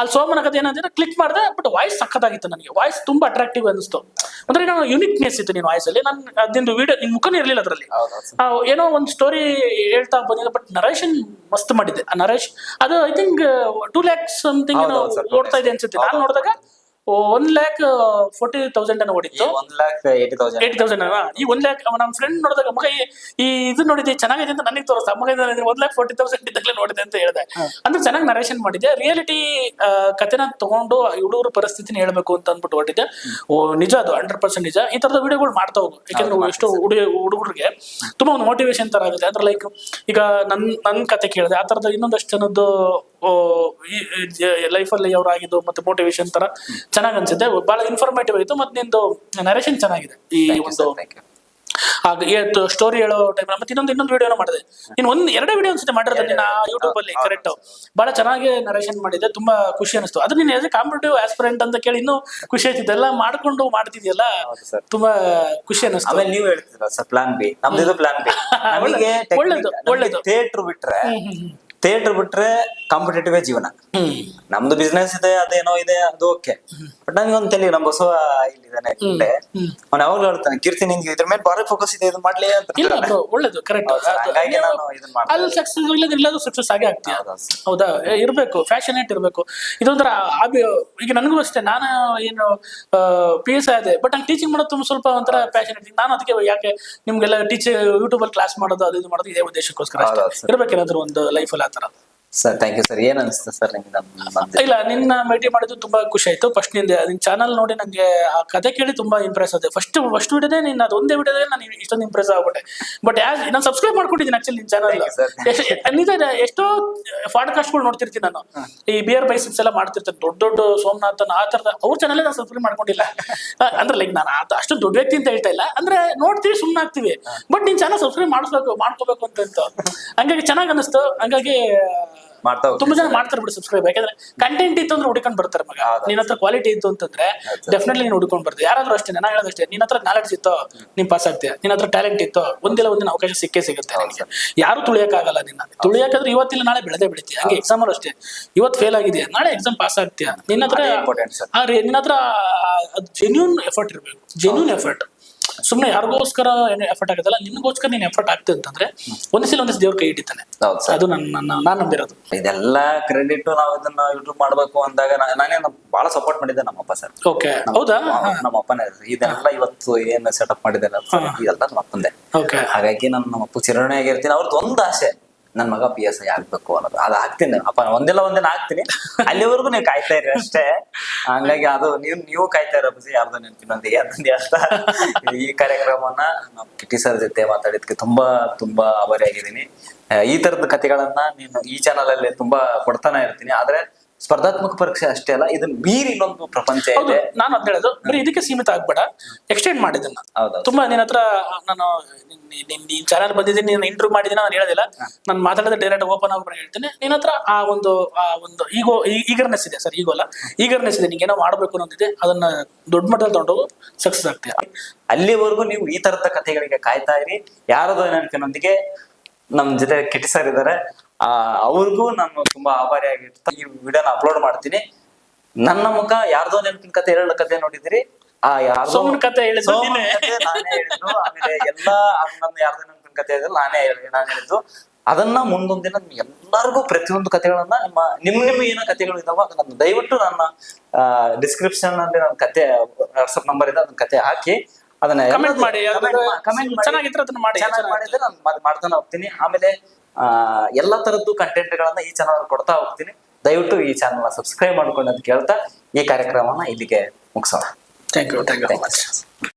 ಅಲ್ಲಿ ಸೋಮನ ಕಥೆ ಏನಂದ್ರೆ ಕ್ಲಿಕ್ ಮಾಡಿದೆ ಬಟ್ ವಾಯ್ಸ್ ಸಖತ್ತಾಗಿತ್ತು ನನಗೆ. ವಾಯ್ಸ್ ತುಂಬಾ ಅಟ್ರಾಕ್ಟಿವ್ ಅನಿಸ್ತು ಅಂದ್ರೆ ಏನೋ ಯುನಿಕ್ನೆಸ್ ಇತ್ತು ನೀನು ವಾಯ್ಸ್ ಅಲ್ಲಿ. ನಾನು ಅದಿಂದು ವಿಡಿಯೋ ನಿನ್ ಮುಖನೇ ಇರಲಿಲ್ಲ ಅದರಲ್ಲಿ. ಏನೋ ಒಂದು ಸ್ಟೋರಿ ಹೇಳ್ತಾ ಬಂದಿದೆ ಬಟ್ ನರೇಶನ್ ಮಸ್ತ್ ಮಾಡಿದ್ದೆ. ನರೇಶ್ ಅದು I think two lakhs something ಓಡ್ತಾ ಇದೆ ಅನ್ಸುತ್ತೆ. ನಾನು ನೋಡಿದಾಗ ಒನ್ ಲ್ಯಾಕ್ ಫೋರ್ಟಿ ತೌಸಂಡ್ ಅನ್ನ ಓಡಿತ್ತು. One lakh eighty thousand eight thousand ಈ ಒನ್ ಲ್ಯಾಕ್ ನಮ್ಮ ಫ್ರೆಂಡ್ ನೋಡಿದಾಗ ಮಗ ಈ- ಇದು ನೋಡಿದೆ ಚೆನ್ನಾಗಿದೆ ಅಂತ ನನಗೆ ತೋರಿಸ ಮಗ ಒನ್ ಲ್ಯಾಕ್ ಫೋರ್ಟಿ ತೌಸಂಡ್ ಇದ್ದಾಗಲೇ ನೋಡಿದೆ ಅಂತ ಹೇಳಿದೆ. ಅಂದ್ರೆ ಚೆನ್ನಾಗಿ ನರೇಷನ್ ಮಾಡಿದೆ ರಿಯಾಲಿಟಿ ಕಥೆನ ತಗೊಂಡು ಹುಡುಗರ ಪರಿಸ್ಥಿತಿನ ಹೇಳ್ಬೇಕು ಅಂತ ಅಂದ್ಬಿಟ್ಟು ಹೊರಟಿದ್ದೆ. ಓ ನಿಜ ಅದು ಹಂಡ್ರೆಡ್ ಪರ್ಸೆಂಟ್ ನಿಜ. ಈ ತರದ ವಿಡಿಯೋಗಳು ಮಾಡ್ತಾ ಹೋಗು. ಯಾಕಂದ್ರೆ ಎಷ್ಟು ಹುಡುಗ ಹುಡುಗರಿಗೆ ತುಂಬಾ ಒಂದು ಮೋಟಿವೇಶನ್ ತರ ಆಗುತ್ತೆ ಅಂದ್ರೆ ಲೈಕ್ ಈಗ ನನ್ ನನ್ ಕತೆ ಕೇಳಿದೆ. ಆ ತರದ ಇನ್ನೊಂದಷ್ಟು ಜನದ್ದು ಲೈಫಲ್ಲಿ ಆಗಿದ್ದು ಮತ್ತೆ ಮೋಟಿವೇಶನ್ ತರ ಚೆನ್ನಾಗಿ ಅನ್ಸುತ್ತೆ. ಬಹಳ ಇನ್ಫಾರ್ಮೇಟಿವ್ ಆಯ್ತು ಮತ್ತೆ ನಿಂದು ನರೇಷನ್ ಚೆನ್ನಾಗಿದೆ. ಈ ಒಂದು ಸ್ಟೋರಿ ಹೇಳೋ ಟೈಮ್ ಮತ್ತೆ ಇನ್ನೊಂದು ಇನ್ನೊಂದು ವಿಡಿಯೋನ ಮಾಡಿದೆ. ನೀನು ಒಂದ್ ಎರಡೇ ವಿಡಿಯೋ ಅನ್ಸುತ್ತೆ ಮಾಡಿರೋದು ನಿನ್ನ ಯೂಟ್ಯೂಬ್ ಅಲ್ಲಿ ಕರೆಕ್ಟ್ ಬಹಳ ಚೆನ್ನಾಗಿ ನರೇಷನ್ ಮಾಡಿದೆ ತುಂಬಾ ಖುಷಿ ಅನಿಸ್ತು. ಅದು ನೀನು ಎಸ್ ಕಾಂಪಿಟೇಟಿವ್ ಆಸ್ಪಿರೆಂಟ್ ಅಂತ ಕೇಳಿ ಇನ್ನೂ ಖುಷಿ ಆಯ್ತಿದೆ ಎಲ್ಲ ಮಾಡ್ಕೊಂಡು ಮಾಡ್ತಿದ್ಯಲ್ಲ ತುಂಬಾ ಖುಷಿ ಅನಿಸ್ತು. ಆಮೇಲೆ ನೀವು ಹೇಳ್ತೀರಾ ಸರ್ ಪ್ಲಾನ್ ಬಿ ನಮ್ದು ಪ್ಲಾನ್ ಬಿ ಒಳ್ಳೇದು, ಒಳ್ಳೇದು. ಥಿಯೇಟರ್ ಬಿಟ್ರೆ ಥಿಯೇಟರ್ ಬಿಟ್ರೆ ಕಾಂಪಿಟೇಟಿವ್ ಜೀವನ. ನಮ್ದು ಬಿಸ್ನೆಸ್ ಇದೆ ಅದೇನೋ ಇದೆ ಅದು ಓಕೆ ಬಟ್ ನಂಗೆ ಒಂದ್ ತಲೆ ನಮ್ಮ ಬಸವ ಇಲ್ಲಿದ್ದಾನೆ ಇಲ್ಲೇ ಅವ್ನು ಯಾವಾಗ್ಲೂ ಹೇಳ್ತಾನೆ ಕೀರ್ತಿ ನಿಂಗೆ ಇದ್ರ ಮೇಲೆ ಬಾರಿ ಫೋಕಸ್ ಇದೆ ಇದು ಮಾಡ್ಲಿ ಅಂತ. ಒಳ್ಳೇದು ಕರೆಕ್ಟ್ ಹಂಗಾಗಿ ನಾನು ಇದನ್ನ ಮಾಡ್ತೀನಿ ಅಲ್ಲಿ ಸಕ್ಸಸ್ ಇಲ್ಲದ್ರೆ ಸಕ್ಸಸ್ ಆಗೇ ಆಗ್ತೀಯ? ಹೌದಾ ಇರಬೇಕು ಫ್ಯಾಷನೇಟ್ ಇರಬೇಕು. ಇದೊಂಥರ ಆಬಿ ಈಗ ನನಗೂ ಅಷ್ಟೇ ನಾನು ಏನು ಪಿ ಎಸ್ ಆದೆ ಬಟ್ ನಂಗೆ ಟೀಚಿಂಗ್ ಮಾಡೋದು ತುಂಬ ಸ್ವಲ್ಪ ಒಂಥರ ಪ್ಯಾಷನೇಟ್ ನಾನು ಅದಕ್ಕೆ ಯಾಕೆ ನಿಮ್ಗೆಲ್ಲ ಟೀಚರ್ ಯೂಟ್ಯೂಬ್ ಅಲ್ಲಿ ಕ್ಲಾಸ್ ಮಾಡೋದು ಅದು ಇದು ಮಾಡೋದು ಇದೇ ಉದ್ದೇಶಕ್ಕೋಸ್ಕರ? ಇರ್ಬೇಕೇನಾದ್ರು ಒಂದು ಲೈಫಲ್ಲಿ ಆ ಥರ ಸರ್ ಥ್ಯಾಂಕ್ ಯು ಸರ್ ಏನ್ ಅನಿಸ್ತು ಸರ್ ನಿಮ್ಗೆ ನಮ್ಮ ಇಲ್ಲ ನಿನ್ನ ಭೇಟಿ ಮಾಡಿದ್ದು ತುಂಬಾ ಖುಷಿ ಆಯ್ತು. ಫಸ್ಟ್ನಿಂದ ನಿನ್ ಚಾನಲ್ ನೋಡಿ ನಂಗೆ ಆ ಕತೆ ಕೇಳಿ ತುಂಬಾ ಇಂಪ್ರೆಸ್ ಆದೆ. ಫಸ್ಟ್ ಫಸ್ಟ್ ವಿಡಿಯೋದೇ ನಿನ್ನ ಅದೊಂದೇ ವಿಡಿಯೋದೇ ನಾನು ಇಷ್ಟೊಂದು ಇಂಪ್ರೆಸ್ ಆಗ್ಬಿಟ್ಟೆ. ಬಟ್ ಯಾಸ್ ನಾನು ಸಬ್ಸ್ಕ್ರೈಬ್ ಮಾಡ್ಕೊಂಡಿದ್ದೀನಿ ಆಕ್ಚುಲಿ ನಿನ್ ಚಾನಲ್. ನಿಜ ಎಷ್ಟೋ ಪಾಡ್ಕಾಸ್ಟ್ಗಳು ನೋಡ್ತಿರ್ತೀನಿ ನಾನು. ಈ ಬಿಯರ್ ಬೈಸಿಪ್ಸ್ ಎಲ್ಲ ಮಾಡ್ತಿರ್ತೇನೆ. ದೊಡ್ಡ ದೊಡ್ಡ ಸೋಮನಾಥನ್ ಆ ತರದ ಅವ್ರ ಚಾನಲ್ ನಾನು ಸಬ್ಸ್ಕ್ರೈಬ್ ಮಾಡ್ಕೊಂಡಿಲ್ಲ. ಅಂದ್ರೆ ಲೈಕ್ ನಾನು ಅಷ್ಟು ದೊಡ್ಡ ವ್ಯಕ್ತಿ ಅಂತ ಹೇಳ್ತಾ ಇಲ್ಲ. ಅಂದ್ರೆ ನೋಡ್ತೀವಿ ಸುಮ್ಮನೆ ಆಗ್ತೀವಿ. ಬಟ್ ನಿನ್ ಚಾನಲ್ ಸಬ್ಸ್ಕ್ರೈಬ್ ಮಾಡಿಸ್ಬೇಕು ಮಾಡ್ಕೋಬೇಕು ಅಂತ. ಹಂಗಾಗಿ ಚೆನ್ನಾಗಿ ಅನಿಸ್ತು. ಹಂಗಾಗಿ ಮಾಡ್ತಾ ತುಂಬಾ ಜನ ಮಾಡ್ತಾರೆ ಬಿಡಿ ಸಬ್ಸ್ಕ್ರೈಬ್ ಯಾಕಂದ್ರೆ ಕಂಟೆಂಟ್ ಇತ್ತು ಅಂದ್ರೆ ಹುಡ್ಕೊಂಡ್ ಬರ್ತಾರೆ ಮಗ. ನಿನ್ನ ಹತ್ರ ಕ್ವಾಲಿಟಿ ಇತ್ತು ಅಂತಂದ್ರೆ ಡೆಫಿನೆಟ್ಲಿ ನೀನು ಹುಡ್ಕೊಂಡ್ ಬರ್ತೀವಿ ಯಾರಾದ್ರೂ ಅಷ್ಟೇ ನಾನು ಹೇಳೋದಷ್ಟೇ ನಿನ್ನ ಹತ್ರ ನಾಲೆಡ್ಜ್ ಇತ್ತು ನೀನ್ ಪಾಸ್ ಆಗ್ತೀಯ. ನಿನ್ನ ಹತ್ರ ಟ್ಯಾಲೆಂಟ್ ಇತ್ತು ಒಂದಿಲ್ಲ ಒಂದಿನ ಅವಕಾಶ ಸಿಕ್ಕೇ ಸಿಗುತ್ತೆ ನಿನಗೆ. ಯಾರು ತುಳಿಯಕ್ಕಾಗಲ್ಲ ನಿನ್ನ. ತುಳಿಯಾಕಂದ್ರೆ ಇವತ್ತಿಲ್ಲ ನಾಳೆ ಬೆಳೆದೇ ಬೆಳಿತೀಯ ಹಂಗೆ ಎಕ್ಸಾಮ್ ಅಲ್ಲೂ ಅಷ್ಟೇ. ಇವತ್ತು ಫೇಲ್ ಆಗಿದೆಯಾ? ನಾಳೆ ಎಕ್ಸಾಮ್ ಪಾಸ್ ಆಗ್ತೀಯ? ನಿನ್ನ ಹತ್ರ ನಿನ್ನ ಹತ್ರ ಜೆನ್ಯೂನ್ ಎಫರ್ಟ್ ಇರಬೇಕು. ಜೆನ್ಯೂನ್ ಎಫರ್ಟ್ ಸುಮ್ಮನೆ ಯಾರಿಗೋಸ್ಕರ ಏನು ಎಫರ್ಟ್ ಆಗುತ್ತಲ್ಲ ನಿನ್ಗೋಸ್ಕರ ನೀನು ಎಫರ್ಟ್ ಆಗ್ತದೆ ಅಂತಂದ್ರೆ ಒಂದ್ಸಲ ಒಂದ್ಸಲ ದೇವ್ರ ಕೈ ಇಟ್ಟಿತಾನೆ ಅದು ನನ್ನ ನಾನು ನಂಬಿರೋದು. ಇದೆಲ್ಲ ಕ್ರೆಡಿಟ್ ನಾವು ಇದನ್ನ ಯೂಟ್ಯೂಬ್ ಮಾಡ್ಬೇಕು ಅಂದಾಗ ನಾನೇ ಬಹಳ ಸಪೋರ್ಟ್ ಮಾಡಿದ್ದೆ ನಮ್ಮಪ್ಪ ಸರ್. ಓಕೆ ಹೌದಾ? ನಮ್ಮ ಅಪ್ಪನೇ ಇದೆಲ್ಲ ಇವತ್ತು ಏನ್ ಸೆಟಪ್ ಮಾಡಿದ್ದಾರೆ ಇದೆಲ್ಲ ನಮ್ಮ ಅಪ್ಪಂದೆ ಹಾಗಾಗಿ ನಾನು ನಮ್ಮ ಅಪ್ಪ ಚಿರಣಿಯಾಗಿರ್ತೀನಿ ಅವ್ರದ್ದು ಒಂದು ಆಸೆ. ನನ್ ಮಗ ಪಿ ಎಸ್ ಐ ಆಗ್ಬೇಕು ಅನ್ನೋದು. ಅದು ಆಗ್ತೀನಿ. ಅಪ್ಪ ಒಂದಿಲ್ಲ, ಒಂದಿನ ಆಗ್ತೀನಿ. ಅಲ್ಲಿವರೆಗೂ ನೀವು ಕಾಯ್ತಾ ಇರಿ ಅಷ್ಟೇ. ಹಂಗಾಗಿ ಅದು ನೀವು ನೀವು ಕಾಯ್ತಾ ಇರೋ ಬಿಸಿ ಯಾರ್ದು ನೆನಪಿನೊಂದು ಯಾರ್ದೊಂದು ಅಷ್ಟ ಈ ಕಾರ್ಯಕ್ರಮವನ್ನ ನಮ್ ಕಿಟಿ ಸರ್ ಜೊತೆ ಮಾತಾಡಿದ್ಕೆ ತುಂಬಾ ತುಂಬಾ ಆಭಾರಿಯಾಗಿದ್ದೀನಿ ಈ ತರದ ಕಥೆಗಳನ್ನ ನೀನು ಈ ಚಾನಲ್ ಅಲ್ಲಿ ತುಂಬಾ ಕೊಡ್ತಾನೆ ಇರ್ತೀನಿ. ಆದ್ರೆ ಸ್ಪರ್ಧಾತ್ಮಕ ಪರೀಕ್ಷೆ ಅಷ್ಟೇ ಅಲ್ಲ ಇದನ್ನ ಮೀರಿ ಇನ್ನೊಂದು ಪ್ರಪಂಚ ಹೌದು ಇದೆ. ನಾನು ಅದ್ ಹೇಳೋದು ಬರೀ ಇದಕ್ಕೆ ಸೀಮಿತ ಆಗ್ಬೇಡ ಎಕ್ಸ್ಟೆಂಡ್ ಮಾಡಿದ್ದನ್ನ ಹೌದೌದು. ತುಂಬಾ ನಿನ್ನ ಹತ್ರ ನಾನು ನಿನ್ ಚಾನಲ್ ಬಂದಿದ್ದೀನಿ ನೀನು ಇಂಟರ್ವ್ಯೂ ಮಾಡಿದ್ದೀನಿ ನಾನು ಹೇಳೋದಿಲ್ಲ. ನಾನು ಮಾತಾಡೋದು ಡೈರೆಕ್ಟ್ ಓಪನ್ ಆಗಿ ಹೇಳ್ತೀನಿ ನಿನ್ನ ಹತ್ರ ಆ ಒಂದು ಆ ಒಂದು ಈಗೋ ಈಗರ್ನೆಸ್ ಇದೆ ಸರ್ ಈಗೋಲ್ಲ ಈಗರ್ನೆಸ್ ಇದೆ ನಿಂಗೆ ಏನೋ ಮಾಡಬೇಕು ಅನ್ನೋದಿದೆ ಅದನ್ನ ದೊಡ್ಡ ಮಟ್ಟದಲ್ಲಿ ತಗೊಂಡೋಗು ಸಕ್ಸಸ್ ಆಗ್ತೀಯ? ಅಲ್ಲಿವರೆಗೂ ನೀವು ಈ ತರದ ಕಥೆಗಳಿಗೆ ಕಾಯ್ತಾ ಇರಿ. ಯಾರದೋ ನೆನಪಿನೊಂದಿಗೆ ನಮ್ ಜೊತೆ ಕಿಟಿ ಸರ್ ಇದಾರೆ ಆ ಅವ್ರಿಗೂ ನಾನು ತುಂಬಾ ಆಭಾರಿಯಾಗಿರ್ತಾ ಈ ವಿಡಿಯೋನ ಅಪ್ಲೋಡ್ ಮಾಡ್ತೀನಿ. ನನ್ನ ಮುಖ ಯಾರ್ದೋ ನೆನಪಿನ ಕತೆ ಹೇಳೋ ಕತೆ ನೋಡಿದಿರಿ ಆ ಯಾರ್ದೋ ಕತೆ ಹೇಳಿದ್ದು ಸೋಮನ್ ನಾನೇ. ಹೇಳಿದ್ದು ಆಮೇಲೆ ಎಲ್ಲಾ ನನ್ನ ಯಾರ್ದೋ ನೆನಪಿನ ಕತೆ ಇದ್ರೆ ನಾನೇ ನಾನು ಹೇಳಿದ್ದು. ಅದನ್ನ ಮುಂದೊಂದು ದಿನ ಎಲ್ಲರಿಗೂ ಪ್ರತಿಯೊಂದು ಕಥೆಗಳನ್ನ ನಿಮ್ಮ ನಿಮ್ ನಿಮ್ ಏನೋ ಕಥೆಗಳು ಇದಾವ ಅದನ್ನ ದಯವಿಟ್ಟು ನನ್ನ ಡಿಸ್ಕ್ರಿಪ್ಷನ್ ಅಲ್ಲಿ ನನ್ನ ಕತೆ ವಾಟ್ಸ್ಆಪ್ ನಂಬರ್ ಇದೆ ಅದನ್ನ ಕತೆ ಹಾಕಿ ಅದನ್ನ ಕಮೆಂಟ್ ಮಾಡಿ, ಕಮೆಂಟ್ ಮಾಡಿ, ಮಾಡಿದ್ರೆ ನಾನು ಮಾಡ್- ಮಾಡ್ತಾನೆ ಹೋಗ್ತೀನಿ. ಆಮೇಲೆ ಆ ಎಲ್ಲಾ ತರದ್ದು ಕಂಟೆಂಟ್ ಗಳನ್ನ ಈ ಚಾನಲ್ ಕೊಡ್ತಾ ಹೋಗ್ತೀನಿ. ದಯವಿಟ್ಟು ಈ ಚಾನಲ್ ಸಬ್ಸ್ಕ್ರೈಬ್ ಮಾಡ್ಕೊಂಡು ಅಂತ ಕೇಳ್ತಾ ಈ ಕಾರ್ಯಕ್ರಮನ ಇಲ್ಲಿಗೆ ಮುಗಿಸೋಣ. Thank you thank you much.